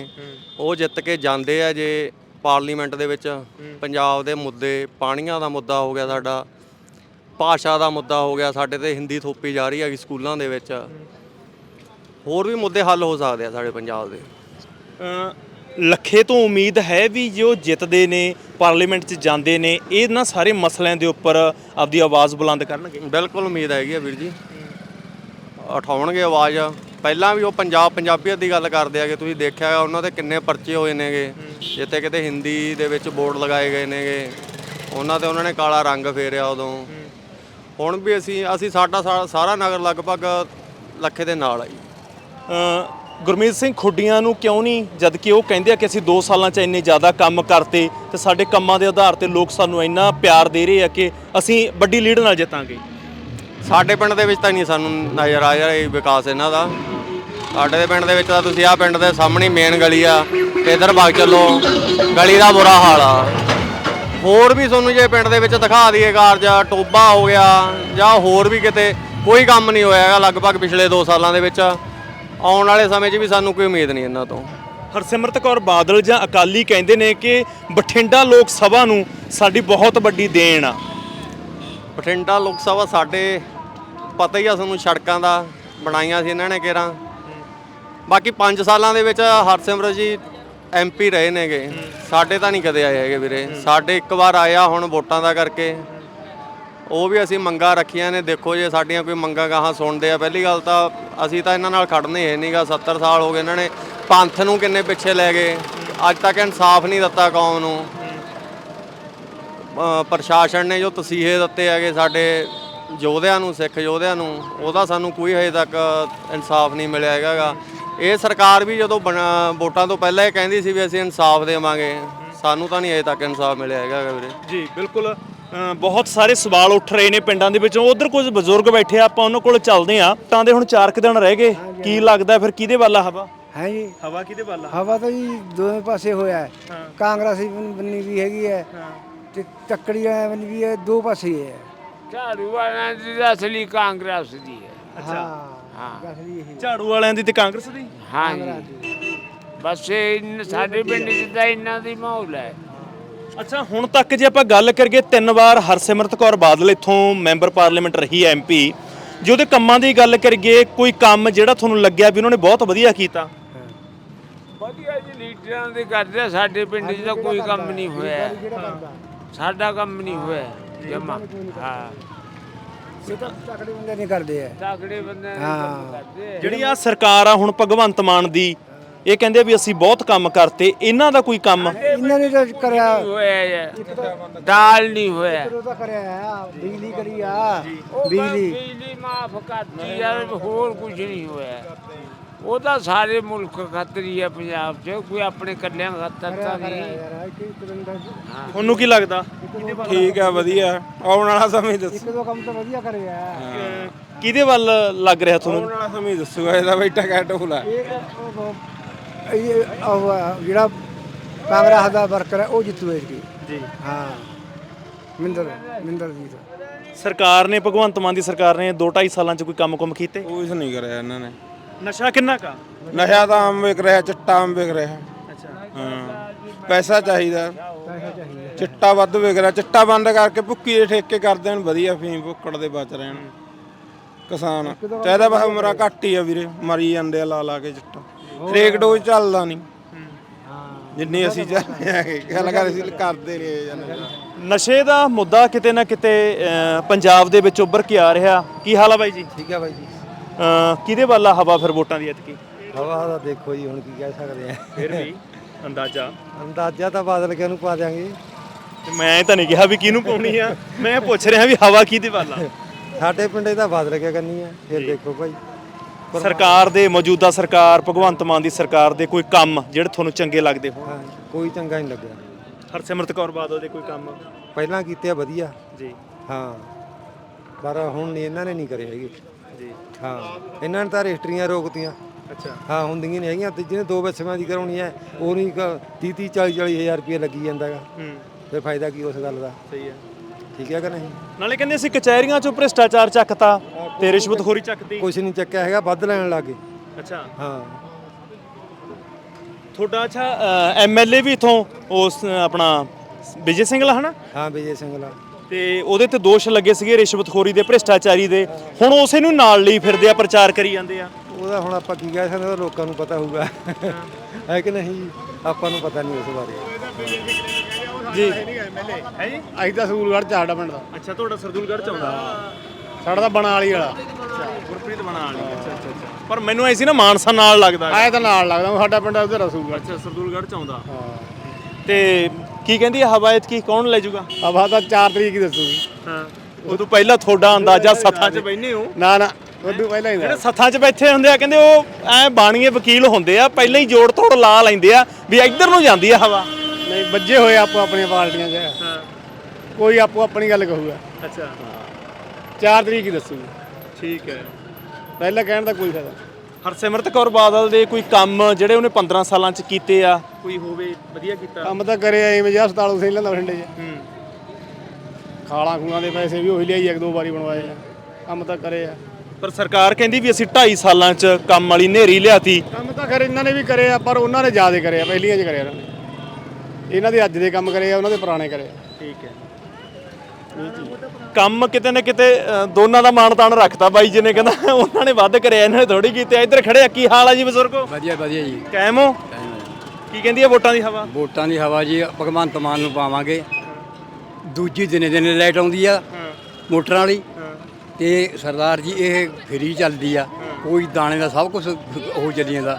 ਉਹ ਜਿੱਤ ਕੇ ਜਾਂਦੇ ਆ ਜੇ ਪਾਰਲੀਮੈਂਟ ਦੇ ਵਿੱਚ। ਪੰਜਾਬ ਦੇ ਮੁੱਦੇ ਪਾਣੀਆਂ ਦਾ ਮੁੱਦਾ ਹੋ ਗਿਆ ਸਾਡਾ ਭਾਸ਼ਾ ਦਾ ਮੁੱਦਾ ਹੋ ਗਿਆ ਸਾਡੇ ਤੇ ਹਿੰਦੀ ਥੋਪੀ ਜਾ ਰਹੀ ਹੈਗੀ ਸਕੂਲਾਂ ਦੇ ਵਿੱਚ। ਹੋਰ ਵੀ ਮੁੱਦੇ ਹੱਲ ਹੋ ਸਕਦੇ ਆ ਸਾਡੇ ਪੰਜਾਬ ਦੇ। ਲੱਖੇ ਤੋਂ ਉਮੀਦ ਹੈ ਵੀ ਜੋ ਜਿੱਤਦੇ ਨੇ ਪਾਰਲੀਮੈਂਟ 'ਚ ਜਾਂਦੇ ਨੇ ਇਹਨਾਂ ਸਾਰੇ ਮਸਲਿਆਂ ਦੇ ਉੱਪਰ ਆਪਦੀ ਆਵਾਜ਼ ਬੁਲੰਦ ਕਰਨਗੇ। ਬਿਲਕੁਲ ਉਮੀਦ ਹੈਗੀ ਆ ਵੀਰ ਜੀ। ਉਠਾਉਣਗੇ ਆਵਾਜ਼। ਪਹਿਲਾਂ ਵੀ ਉਹ ਪੰਜਾਬ ਪੰਜਾਬੀਅਤ ਦੀ ਗੱਲ ਕਰਦੇ ਆਗੇ ਤੁਸੀਂ ਦੇਖਿਆ ਉਹਨਾਂ ਦੇ ਕਿੰਨੇ ਪਰਚੇ ਹੋਏ ਨੇਗੇ। ਜਿੱਥੇ ਕਿਤੇ ਹਿੰਦੀ ਦੇ ਵਿੱਚ ਬੋਰਡ ਲਗਾਏ ਗਏ ਨੇਗੇ। ਉਹਨਾਂ ਤੇ ਉਹਨਾਂ ਨੇ ਕਾਲਾ ਰੰਗ ਫੇਰਿਆ ਉਦੋਂ। ਹੁਣ ਵੀ ਅਸੀਂ ਅਸੀਂ ਸਾਡਾ ਸਾਰਾ ਨਗਰ ਲਗਭਗ ਲੱਖੇ ਦੇ ਨਾਲ ਆ ਜੀ। ਗੁਰਮੀਤ ਸਿੰਘ ਖੁੱਡੀਆਂ ਨੂੰ ਕਿਉਂ ਨਹੀਂ? ਜਦ ਕਿ ਉਹ ਕਹਿੰਦੇ ਆ ਕਿ ਅਸੀਂ 2 ਸਾਲਾਂ 'ਚ ਇੰਨੇ ਜ਼ਿਆਦਾ ਕੰਮ ਕਰਤੇ ਤੇ ਸਾਡੇ ਕੰਮਾਂ ਦੇ ਆਧਾਰ ਤੇ ਲੋਕ ਸਾਨੂੰ ਇੰਨਾ ਪਿਆਰ ਦੇ ਰਹੇ ਆ ਕਿ ਅਸੀਂ ਵੱਡੀ ਲੀਡ ਨਾਲ ਜਿੱਤਾਂਗੇ। ਸਾਡੇ ਪਿੰਡ ਦੇ ਵਿੱਚ ਤਾਂ ਨਹੀਂ ਸਾਨੂੰ ਨਜ਼ਰ ਆ ਰਿਹਾ ਇਹ ਵਿਕਾਸ ਇਹਨਾਂ ਦਾ। ਸਾਡੇ ਦੇ ਪਿੰਡ ਦੇ ਵਿੱਚ ਤਾਂ ਤੁਸੀਂ ਆਹ ਪਿੰਡ ਦੇ ਸਾਹਮਣੇ ਮੇਨ ਗਲੀ ਆ। ਤੇ ਇਧਰ ਬਾਗ ਚੱਲੋ, ਗਲੀ ਦਾ ਬੁਰਾ ਹਾਲ ਆ। ਹੋਰ ਵੀ ਤੁਹਾਨੂੰ ਜੇ ਪਿੰਡ ਦੇ ਵਿੱਚ ਦਿਖਾ ਦਈਏ ਕਾਰਜ, ਟੋਬਾ ਹੋ ਗਿਆ ਜਾਂ ਹੋਰ ਵੀ ਕਿਤੇ ਕੋਈ ਕੰਮ ਨਹੀਂ ਹੋਇਆ ਹੈਗਾ ਲਗਭਗ ਪਿਛਲੇ 2 ਸਾਲਾਂ ਦੇ ਵਿੱਚ। ਆਉਣ ਵਾਲੇ ਸਮੇਂ 'ਚ ਵੀ ਸਾਨੂੰ ਕੋਈ ਉਮੀਦ ਨਹੀਂ ਇਹਨਾਂ ਤੋਂ। ਹਰਸਿਮਰਤ ਕੌਰ ਬਾਦਲ ਜਾਂ ਅਕਾਲੀ ਕਹਿੰਦੇ ਨੇ ਕਿ ਬਠਿੰਡਾ ਲੋਕ ਸਭਾ ਨੂੰ ਸਾਡੀ ਬਹੁਤ ਵੱਡੀ ਦੇਣ ਆ। ਬਠਿੰਡਾ ਲੋਕ ਸਭਾ ਸਾਡੇ ਪਤਾ ਹੀ ਆ ਤੁਹਾਨੂੰ ਸੜਕਾਂ ਦਾ ਬਣਾਈਆਂ ਸੀ ਇਹਨਾਂ ਨੇ ਕਿਹੜਾ। ਬਾਕੀ 5 ਸਾਲਾਂ ਦੇ ਵਿੱਚ ਹਰਸਿਮਰਤ ਜੀ ਐਮਪੀ ਰਹੇ ਨੇਗੇ। ਸਾਡੇ ਤਾਂ ਨਹੀਂ ਕਦੇ ਆਏ ਹੈਗੇ ਵੀਰੇ। ਸਾਡੇ ਇੱਕ ਵਾਰ ਆਇਆ ਹੁਣ ਵੋਟਾਂ ਦਾ ਕਰਕੇ। ਉਹ ਵੀ ਅਸੀਂ ਮੰਗਾਂ ਰੱਖੀਆਂ ਨੇ। ਦੇਖੋ ਜੇ ਸਾਡੀਆਂ ਕੋਈ ਮੰਗਾਂ ਗਾਹਾਂ ਸੁਣਦੇ ਆ। ਪਹਿਲੀ ਗੱਲ ਤਾਂ ਅਸੀਂ ਤਾਂ ਇਹਨਾਂ ਨਾਲ ਖੜਨੇ ਹੈ ਨਹੀਂਗਾ 70 ਸਾਲ ਹੋ ਗਏ ਇਹਨਾਂ ਨੇ। ਪੰਥ ਨੂੰ ਕਿੰਨੇ ਪਿੱਛੇ ਲੈ ਗਏ। ਅੱਜ ਤੱਕ ਇਨਸਾਫ ਨਹੀਂ ਦਿੱਤਾ ਕੌਮ ਨੂੰ। ਪ੍ਰਸ਼ਾਸਨ ਨੇ ਜੋ ਤਸੀਹੇ ਦਿੱਤੇ ਹੈਗੇ ਸਾਡੇ ਯੋਧਿਆਂ ਨੂੰ, ਸਿੱਖ ਯੋਧਿਆਂ ਨੂੰ, ਉਹਦਾ ਸਾਨੂੰ ਕੋਈ ਹਜੇ ਤੱਕ ਇਨਸਾਫ ਨਹੀਂ ਮਿਲਿਆ ਹੈਗਾ ਗਾ। ਇਹ ਸਰਕਾਰ ਵੀ ਜਦੋਂ ਬਣਾ- ਵੋਟਾਂ ਤੋਂ ਪਹਿਲਾਂ ਇਹ ਕਹਿੰਦੀ ਸੀ ਵੀ ਅਸੀਂ ਇਨਸਾਫ ਦੇਵਾਂਗੇ। ਸਾਨੂੰ ਤਾਂ ਨਹੀਂ ਅਜੇ ਤੱਕ ਇਨਸਾਫ ਮਿਲਿਆ ਹੈਗਾ ਵੀਰੇ। ਜੀ, ਬਿਲਕੁਲ। ਬਹੁਤ ਸਾਰੇ ਸਵਾਲ ਉੱਠ ਰਹੇ ਨੇ ਪਿੰਡਾਂ ਦੇ ਵਿੱਚੋਂ। ਉਧਰ ਕੁਝ ਬਜ਼ੁਰਗ ਬੈਠੇ ਆ ਆਪਾਂ ਉਹਨਾਂ ਕੋਲ ਚੱਲਦੇ ਆ। ਤਾਂ ਦੇ ਹੁਣ 4 ਦਿਨ ਰਹਿ ਗਏ। ਕੀ ਲੱਗਦਾ ਫਿਰ ਕਿਹਦੇ ਵੱਲ ਆ ਹਵਾ? ਹੈ ਜੀ। ਹਵਾ ਕਿਹਦੇ ਵੱਲ ਆ? ਹਵਾ ਤਾਂ ਜੀ ਦੋਵੇਂ ਪਾਸੇ ਹੋਇਆ ਹੈ। ਕਾਂਗਰਸੀ ਬੰਨੀ ਵੀ ਹੈਗੀ ਹੈ ਤੇ ਤੱਕੜੀ ਬੰਨੀ ਵੀ ਹੈ ਦੋ ਪਾਸੇ ਹੀ ਹੈ। ਝਾੜੂ ਵਾਲਿਆਂ ਦੀ ਤਾਂ ਅਸਲੀ ਕਾਂਗਰਸ ਦੀ ਹੈ। ਹਾਂ ਹਾਂ। ਅਸਲੀ ਇਹੀ ਝਾੜੂ ਵਾਲਿਆਂ ਦੀ ਤੇ ਕਾਂਗਰਸ ਦੀ? ਹਾਂ ਜੀ ਬਸ ਇਹ ਸਾਡੇ ਪਿੰਡ 'ਚ ਤਾਂ ਇਹਨਾਂ ਦੀ ਮਾਹੌਲ ਹੈ। ਅੱਛਾ ਹੁਣ ਤੱਕ ਜੇ ਆਪਾਂ ਗੱਲ ਕਰੀਏ ਤਿੰਨ ਵਾਰ ਹਰਸਿਮਰਤ ਕੌਰ ਬਾਦਲ ਇੱਥੋਂ ਮੈਂਬਰ ਪਾਰਲੀਮੈਂਟ ਰਹੀ ਐਮਪੀ ਜੇ ਉਹਦੇ ਕੰਮਾਂ ਦੀ ਗੱਲ ਕਰੀਏ ਕੋਈ ਕੰਮ ਜਿਹੜਾ ਤੁਹਾਨੂੰ ਲੱਗਿਆ ਵੀ ਉਹਨਾਂ ਨੇ ਬਹੁਤ ਵਧੀਆ ਕੀਤਾ? ਵਧੀਆ ਜੀ ਲੀਡਰਾਂ ਦੇ ਕਰਦੇ ਆ, ਸਾਡੇ ਪਿੰਡ 'ਚ ਤਾਂ ਕੋਈ ਕੰਮ ਨਹੀਂ ਹੋਇਆ। ਸਾਡਾ ਕੰਮ ਨਹੀਂ ਹੋਇਆ ਜਮਾ। ਹਾਂ। ਇਹ ਤਾਂ ਤਕੜੇ ਬੰਦੇ ਨਹੀਂ ਕਰਦੇ ਹੈ ਤਾਕੜੇ ਬੰਦੇ ਕੰਮ ਕਰਦੇ ਆ। ਜਿਹੜੀ ਆ ਸਰਕਾਰ ਆ ਹੁਣ ਭਗਵੰਤ ਮਾਨ ਦੀ ਇਹ ਕਹਿੰਦੇ ਵੀ ਅਸੀਂ ਬਹੁਤ ਕੰਮ ਕਰਤੇ ਇਹਨਾਂ ਦਾ ਕੋਈ ਕੰਮ? ਇਹਨਾਂ ਨੇ ਤਾਂ ਕਰਿਆ। ਹੋਇਆ ਯਾਰ। ਦਾਲ ਨਹੀਂ ਹੋਇਆ। ਤਾਂ ਕਰਿਆ ਆ ਬਿਜਲੀ ਕਰੀ ਆ ਬਿਜਲੀ। ਬਿਜਲੀ ਮਾਫ ਕਰਤੀ ਯਾਰ ਹੋਰ ਕੁਝ ਨਹੀਂ ਹੋਇਆ। ਉਹ ਤਾਂ ਸਾਰੇ ਮੁਲਕ ਖਤਰੀ ਹੈ ਪੰਜਾਬ 'ਚ ਕੋਈ ਆਪਣੇ ਕੱਲਿਆਂ ਖਾਤਰ ਤਾਂ ਨਹੀਂ। ਯਾਰ ਇੱਕ ਇੱਕ ਦਿਨ ਦਾ ਤੁਹਾਨੂੰ ਕੀ ਲੱਗਦਾ? ਠੀਕ ਆ ਵਧੀਆ। ਆਉਣ ਵਾਲਾ ਸਮੇਂ ਦੱਸ। ਇੱਕ ਦੋ ਕੰਮ ਤਾਂ ਵਧੀਆ ਕਰਿਆ। ਕਿਹਦੇ ਵੱਲ ਲੱਗ ਰਿਹਾ ਤੁਹਾਨੂੰ? ਆਉਣ ਵਾਲਾ ਸਮੇਂ ਦੱਸੂਗਾ ਇਹਦਾ ਬੈਠਾ ਕਾ ਢੋਲਾ ਇਹ ਉਹ- ਇਹ ਉਹ ਆ, ਜਿਹੜਾ ਕਾਂਗਰਸ ਦਾ ਵਰਕਰ ਹੈ ਉਹ ਜਿੱਤੂ ਜੀ ਜੀ। ਹਾਂ। ਮਿੰਦਰ ਮਿੰਦਰ ਜੀ ਦਾ ਸਰਕਾਰ ਨੇ ਭਗਵੰਤ ਮਾਨ ਦੀ ਸਰਕਾਰ ਨੇ 2 2.5 ਸਾਲਾਂ 'ਚ ਕੋਈ ਕੰਮ ਕੁਮ ਕੀਤੇ? ਕੁਝ ਨਹੀਂ ਕਰਿਆ ਇਹਨਾਂ ਨੇ। ਨਸ਼ਾ ਕਿੰਨਾ ਕਾ ਨਸ਼ਾ ਤਾਂ ਆਮ ਵਿਕ ਰਿਹਾ ਚਿੱਟਾ ਆਮ ਵਿਕ ਰਿਹਾ। ਅੱਛਾ। ਹਾਂ। ਪੈਸਾ ਚਾਹੀਦਾ। ਪੈਸਾ ਚਾਹੀਦਾ। ਚਿੱਟਾ ਵੱਧ ਵਿਕ ਰਿਹਾ। ਚਿੱਟਾ ਬੰਦ ਕਰਕੇ ਭੁੱਕੀ ਦੇ ਠੇਕੇ ਕਰ ਦੇਣ ਵਧੀਆ ਫੀਮ ਭੁੱਕੜ ਦੇ ਬਚ ਰਹਿਣ। ਕਿਸਾਨ। ਚਾਹੀਦਾ ਬਸ ਉਮਰਾਂ ਘੱਟ ਹੀ ਆ ਵੀਰੇ ਮਰੀ ਜਾਂਦੇ ਆ ਲਾ ਲਾ ਕੇ ਚਿੱਟਾ। ਹਰੇਕ ਡੋਜ਼ ਚੱਲਦਾ ਨਹੀਂ ਜਿੰਨੀ ਅਸੀਂ ਚਾਹਦੇ ਆ ਗੱਲ ਕਰ ਅਸੀਂ ਕਰਦੇ ਜਾਂਦੇ ਨਸ਼ੇ ਦਾ ਮੁੱਦਾ ਕਿਤੇ ਨਾ ਕਿਤੇ ਅਹ, ਪੰਜਾਬ ਦੇ ਵਿੱਚ ਉੱਭਰ ਕੇ ਆ ਰਿਹਾ। ਕੀ ਹਾਲ ਆ ਬਾਈ ਜੀ? ਠੀਕ ਹੈ ਬਾਈ ਜੀ। ਅਹ, ਕਿਹਦੇ ਵੱਲ ਆ ਹਵਾ ਫਿਰ ਵੋਟਾਂ ਦੀ ਐਤਕੀ? ਹਵਾ ਦਾ ਦੇਖੋ ਜੀ ਹੁਣ ਕੀ ਕਹਿ ਸਕਦੇ ਆ। ਫਿਰ ਵੀ ਅੰਦਾਜ਼ਾ। ਅੰਦਾਜ਼ਾ ਤਾਂ ਬਾਦਲ ਕੇ ਨੂੰ ਪਾ ਦਿਆਂਗੇ? ਤੇ ਮੈਂ ਤਾਂ ਨਹੀਂ ਕਿਹਾ ਵੀ ਕਿਹਨੂੰ ਪਾਉਣੀ ਆ। ਮੈਂ ਪੁੱਛ ਰਿਹਾ ਵੀ ਹਵਾ ਕਿਹਦੇ ਵੱਲ ਆ। ਸਾਡੇ ਪਿੰਡੇ ਤਾਂ ਬਾਦਲ ਕੇ ਕਰਨੀ ਹੈ ਫਿਰ ਦੇਖੋ ਭਾਈ ਸਰਕਾਰ ਦੇ ਮੌਜੂਦਾ ਸਰਕਾਰ ਭਗਵੰਤ ਮਾਨ ਦੀ ਸਰਕਾਰ ਦੇ ਕੋਈ ਕੰਮ ਜਿਹੜੇ ਤੁਹਾਨੂੰ ਚੰਗੇ ਲੱਗਦੇ ਹੋ ਹਾਂ ਕੋਈ ਚੰਗਾ ਨਹੀਂ ਲੱਗਿਆ। ਹਰਸਿਮਰਤ ਕੌਰ ਬਾਦਲ ਦੇ ਕੋਈ ਕੰਮ? ਪਹਿਲਾਂ ਕੀਤੇ ਆ ਵਧੀਆ। ਜੀ। ਹਾਂ। ਪਰ ਹੁਣ ਨਹੀਂ ਇਹਨਾਂ ਨੇ ਨਹੀਂ ਕਰੇ ਹੈਗੇ। ਜੀ। ਹਾਂ। ਇਹਨਾਂ ਨੇ ਤਾਂ ਰਜਿਸਟਰੀਆਂ ਰੋਕਤੀਆਂ। ਅੱਛਾ। ਹਾਂ ਹੁੰਦੀਆਂ ਨਹੀਂ ਹੈਗੀਆਂ। ਤੇ ਜਿਹਨੇ ਦੋ ਬੱਸਾਂ ਦੀ ਕਰਾਉਣੀ ਹੈ ਉਹ ਨਹੀਂ 30 30 40 40 ਹਜ਼ਾਰ ਰੁਪਏ ਲੱਗੀ ਜਾਂਦਾਗਾ ਹੂੰ। ਫਿਰ ਫਾਇਦਾ ਕੀ ਉਸ ਗੱਲ ਦਾ? ਸਹੀ ਹੈ। ਠੀਕ ਹੈ ਕਿ ਨਹੀਂ? ਨਾਲੇ ਕਹਿੰਦੇ ਅਸੀਂ ਕਚਹਿਰੀਆਂ ਚੋਂ ਭ੍ਰਿਸ਼ਟਾਚਾਰ ਚੱਕਤਾ ਤੇ ਰਿਸ਼ਵਤਖੋਰੀ ਚੱਕਦੀ। ਕੁਝ ਨਹੀਂ ਚੱਕਿਆ ਹੈਗਾ ਵੱਧ ਲੈਣ ਲੱਗੇ। ਅੱਛਾ। ਹਾਂ। ਤੁਹਾਡਾ ਅੱਛਾ ਐਮਐਲਏ ਵੀ ਇਥੋਂ ਉਸ ਆਪਣਾ ਵਿਜੇ ਸਿੰਘਲਾ ਹਨਾ? ਹਾਂ ਵਿਜੇ ਸਿੰਘਲਾ ਤੇ ਉਹਦੇ ਤੇ ਦੋਸ਼ ਲੱਗੇ ਸੀਗੇ ਰਿਸ਼ਵਤਖੋਰੀ ਦੇ ਭ੍ਰਿਸ਼ਟਾਚਾਰੀ ਦੇ। ਹੁਣ ਉਸੇ ਨੂੰ ਨਾਲ ਲਈ ਫਿਰਦੇ ਆ ਪ੍ਰਚਾਰ ਕਰੀ ਜਾਂਦੇ ਆ। ਉਹਦਾ ਹੁਣ ਆਪਾਂ ਕੀ ਕਹਿ ਸਕਦੇ ਲੋਕਾਂ ਨੂੰ ਪਤਾ ਹੋਊਗਾ। ਹੈ ਕਿ ਨਹੀਂ? ਆਪਾਂ ਨੂੰ ਪਤਾ ਨਹੀਂ ਉਸ ਬਾਰੇ। ਜੀ। ਹੈ ਜੀ? ਅਸੀਂ ਤਾਂ ਸੂਲਗੜ੍ਹ ਚ ਸਾਡਾ ਪਿੰਡ ਦਾ। ਅੱਛਾ ਤੁਹਾਡਾ ਸਰਦੂਲਗੜ੍ਹ ਚ ਆਉਂਦਾ। ਸਾਡਾ ਤਾਂ ਬਣਾ ਵਾਲੀ। ਵਾਲਾ ਗੁਰਪ੍ਰੀਤ ਬਣਾ ਵਾਲੀ ਅੱਛਾ ਅੱਛਾ ਅੱਛਾ। ਪਰ ਮੈਨੂੰ ਐ ਸੀ ਨਾ ਮਾਨਸਾ ਨਾਲ ਲੱਗਦਾ ਆਏ ਤਾਂ ਨਾਲ ਲੱਗਦਾ ਸਾਡਾ ਪਿੰਡ ਉਧਰ ਰਸੂਲਗੜ੍ਹ ਅੱਛਾ ਸਰਦੂਲਗੜ੍ਹ ਚ ਆਉਂਦਾ। ਹਾਂ। ਤੇ ਕੀ ਕਹਿੰਦੀ ਹੈ ਹਵਾਇਤ ਕੀ ਕੌਣ ਲੈ ਜਾਊਗਾ ਆਵਾ ਤਾਂ 4 ਤਰੀਕ ਹੀ ਦੱਸੂਗੀ। ਹਾਂ। ਉਦੋਂ ਪਹਿਲਾਂ ਤੁਹਾਡਾ ਅੰਦਾਜ਼ਾ ਸੱਥਾਂ 'ਚ ਬੈਨੇ ਹੋ? ਨਾ ਨਾ ਉਦੋਂ ਪਹਿਲਾਂ ਹੀ ਜਿਹੜੇ ਸੱਥਾਂ 'ਚ ਬੈਠੇ ਹੁੰਦੇ ਆ ਕਹਿੰਦੇ ਉਹ ਐ ਬਾਣੀਏ ਵਕੀਲ ਹੁੰਦੇ ਆ ਪਹਿਲਾਂ ਹੀ ਜੋੜ ਤੋੜ ਲਾ ਲੈਂਦੇ ਆ ਵੀ ਇੱਧਰ ਨੂੰ ਜਾਂਦੀ ਆ ਹਵਾ। ਨਹੀਂ ਵੱਜੇ ਹੋਏ ਆਪੋ ਆਪਣੀਆਂ ਪਾਰਟੀਆਂ 'ਚ। ਹਾਂ। ਕੋਈ ਆਪੋ ਆਪਣੀ ਗੱਲ ਕਹੂਗਾ। ਅੱਛਾ। 4 ਤਰੀਕ ਹੀ ਦੱਸੂਗੀ ਠੀਕ ਹੈ। ਪਹਿਲਾਂ ਕਹਿਣ ਦਾ ਕੋਈ ਫਾਇਦਾ ਹਰਸਿਮਰਤ ਕੌਰ ਬਾਦਲ ਦੇ ਕੋਈ ਕੰਮ ਜਿਹੜੇ ਉਹਨੇ 15 ਸਾਲਾਂ 'ਚ ਕੀਤੇ ਆ? ਕੋਈ ਹੋਵੇ ਵਧੀਆ ਕੀਤਾ। ਕੰਮ ਤਾਂ ਕਰਿਆ ਐਵੇਂ ਜਿਹਾ ਹਸਪਤਾਲ ਉਸੇ ਲੈਂਦਾ ਬਠਿੰਡੇ 'ਚ। ਹੂੰ। ਖਾਲਾਂ ਖੂਲਾਂ ਦੇ ਪੈਸੇ ਵੀ ਉਹੀ ਲਿਆਈ ਇੱਕ ਦੋ ਵਾਰੀ ਬਣਵਾਏ ਆ। ਕੰਮ ਤਾਂ ਕਰੇ ਆ ਪਰ ਸਰਕਾਰ ਕਹਿੰਦੀ ਵੀ ਅਸੀਂ 2.5 ਸਾਲਾਂ 'ਚ ਕੰਮ ਵਾਲੀ ਨੇਰੀ ਲਿਆਤੀ। ਕੰਮ ਤਾਂ ਖੈਰ ਇਹਨਾਂ ਨੇ ਵੀ ਕਰੇ ਆ ਪਰ ਉਹਨਾਂ ਨੇ ਜ਼ਿਆਦਾ ਕਰੇ ਆ ਪਹਿਲੀਆਂ 'ਚ ਕਰਿਆ ਇਹਨਾਂ ਨੇ। ਇਹਨਾਂ ਦੇ ਅੱਜ ਦੇ ਕੰਮ ਕਰੇ ਆ ਉਹਨਾਂ ਦੇ ਪੁਰਾਣੇ ਕਰੇ ਆ। ਠੀਕ ਹੈ। ਕੰਮ ਕਿਤੇ ਨਾ ਕਿਤੇ ਅ, ਦੋਨਾਂ ਦਾ ਮਾਣ ਤਾਣ ਰੱਖਤਾ ਬਾਈ ਜੀ ਨੇ ਕਹਿੰਦਾ ਉਹਨਾਂ ਨੇ ਵੱਧ ਕਰਿਆ ਇਹਨਾਂ ਨੇ ਥੋੜੀ ਕੀਤੀ ਇੱਧਰ ਖੜੇ ਆ ਕੀ ਹਾਲ ਆ ਜੀ ਬਜ਼ੁਰਗੋ? ਵਧੀਆ ਵਧੀਆ ਜੀ। ਕਾਇਮ ਹੋ? ਕੀ ਕਹਿੰਦੀ ਆ ਵੋਟਾਂ ਦੀ ਹਵਾ? ਵੋਟਾਂ ਦੀ ਹਵਾ ਜੀ ਭਗਵੰਤ ਮਾਨ ਨੂੰ ਪਾਵਾਂਗੇ। ਦੂਜੀ ਦਿਨੇ ਦਿਨੇ ਲਾਈਟ ਆਉਂਦੀ ਆ ਮੋਟਰਾਂ ਵਾਲੀ। ਤੇ ਸਰਦਾਰ ਜੀ ਇਹ ਫਰੀ ਚੱਲਦੀ ਆ। ਕੋਈ ਦਾਣੇ ਦਾ ਸਭ ਕੁਝ ਉਹ ਚੱਲੀ ਜਾਂਦਾ।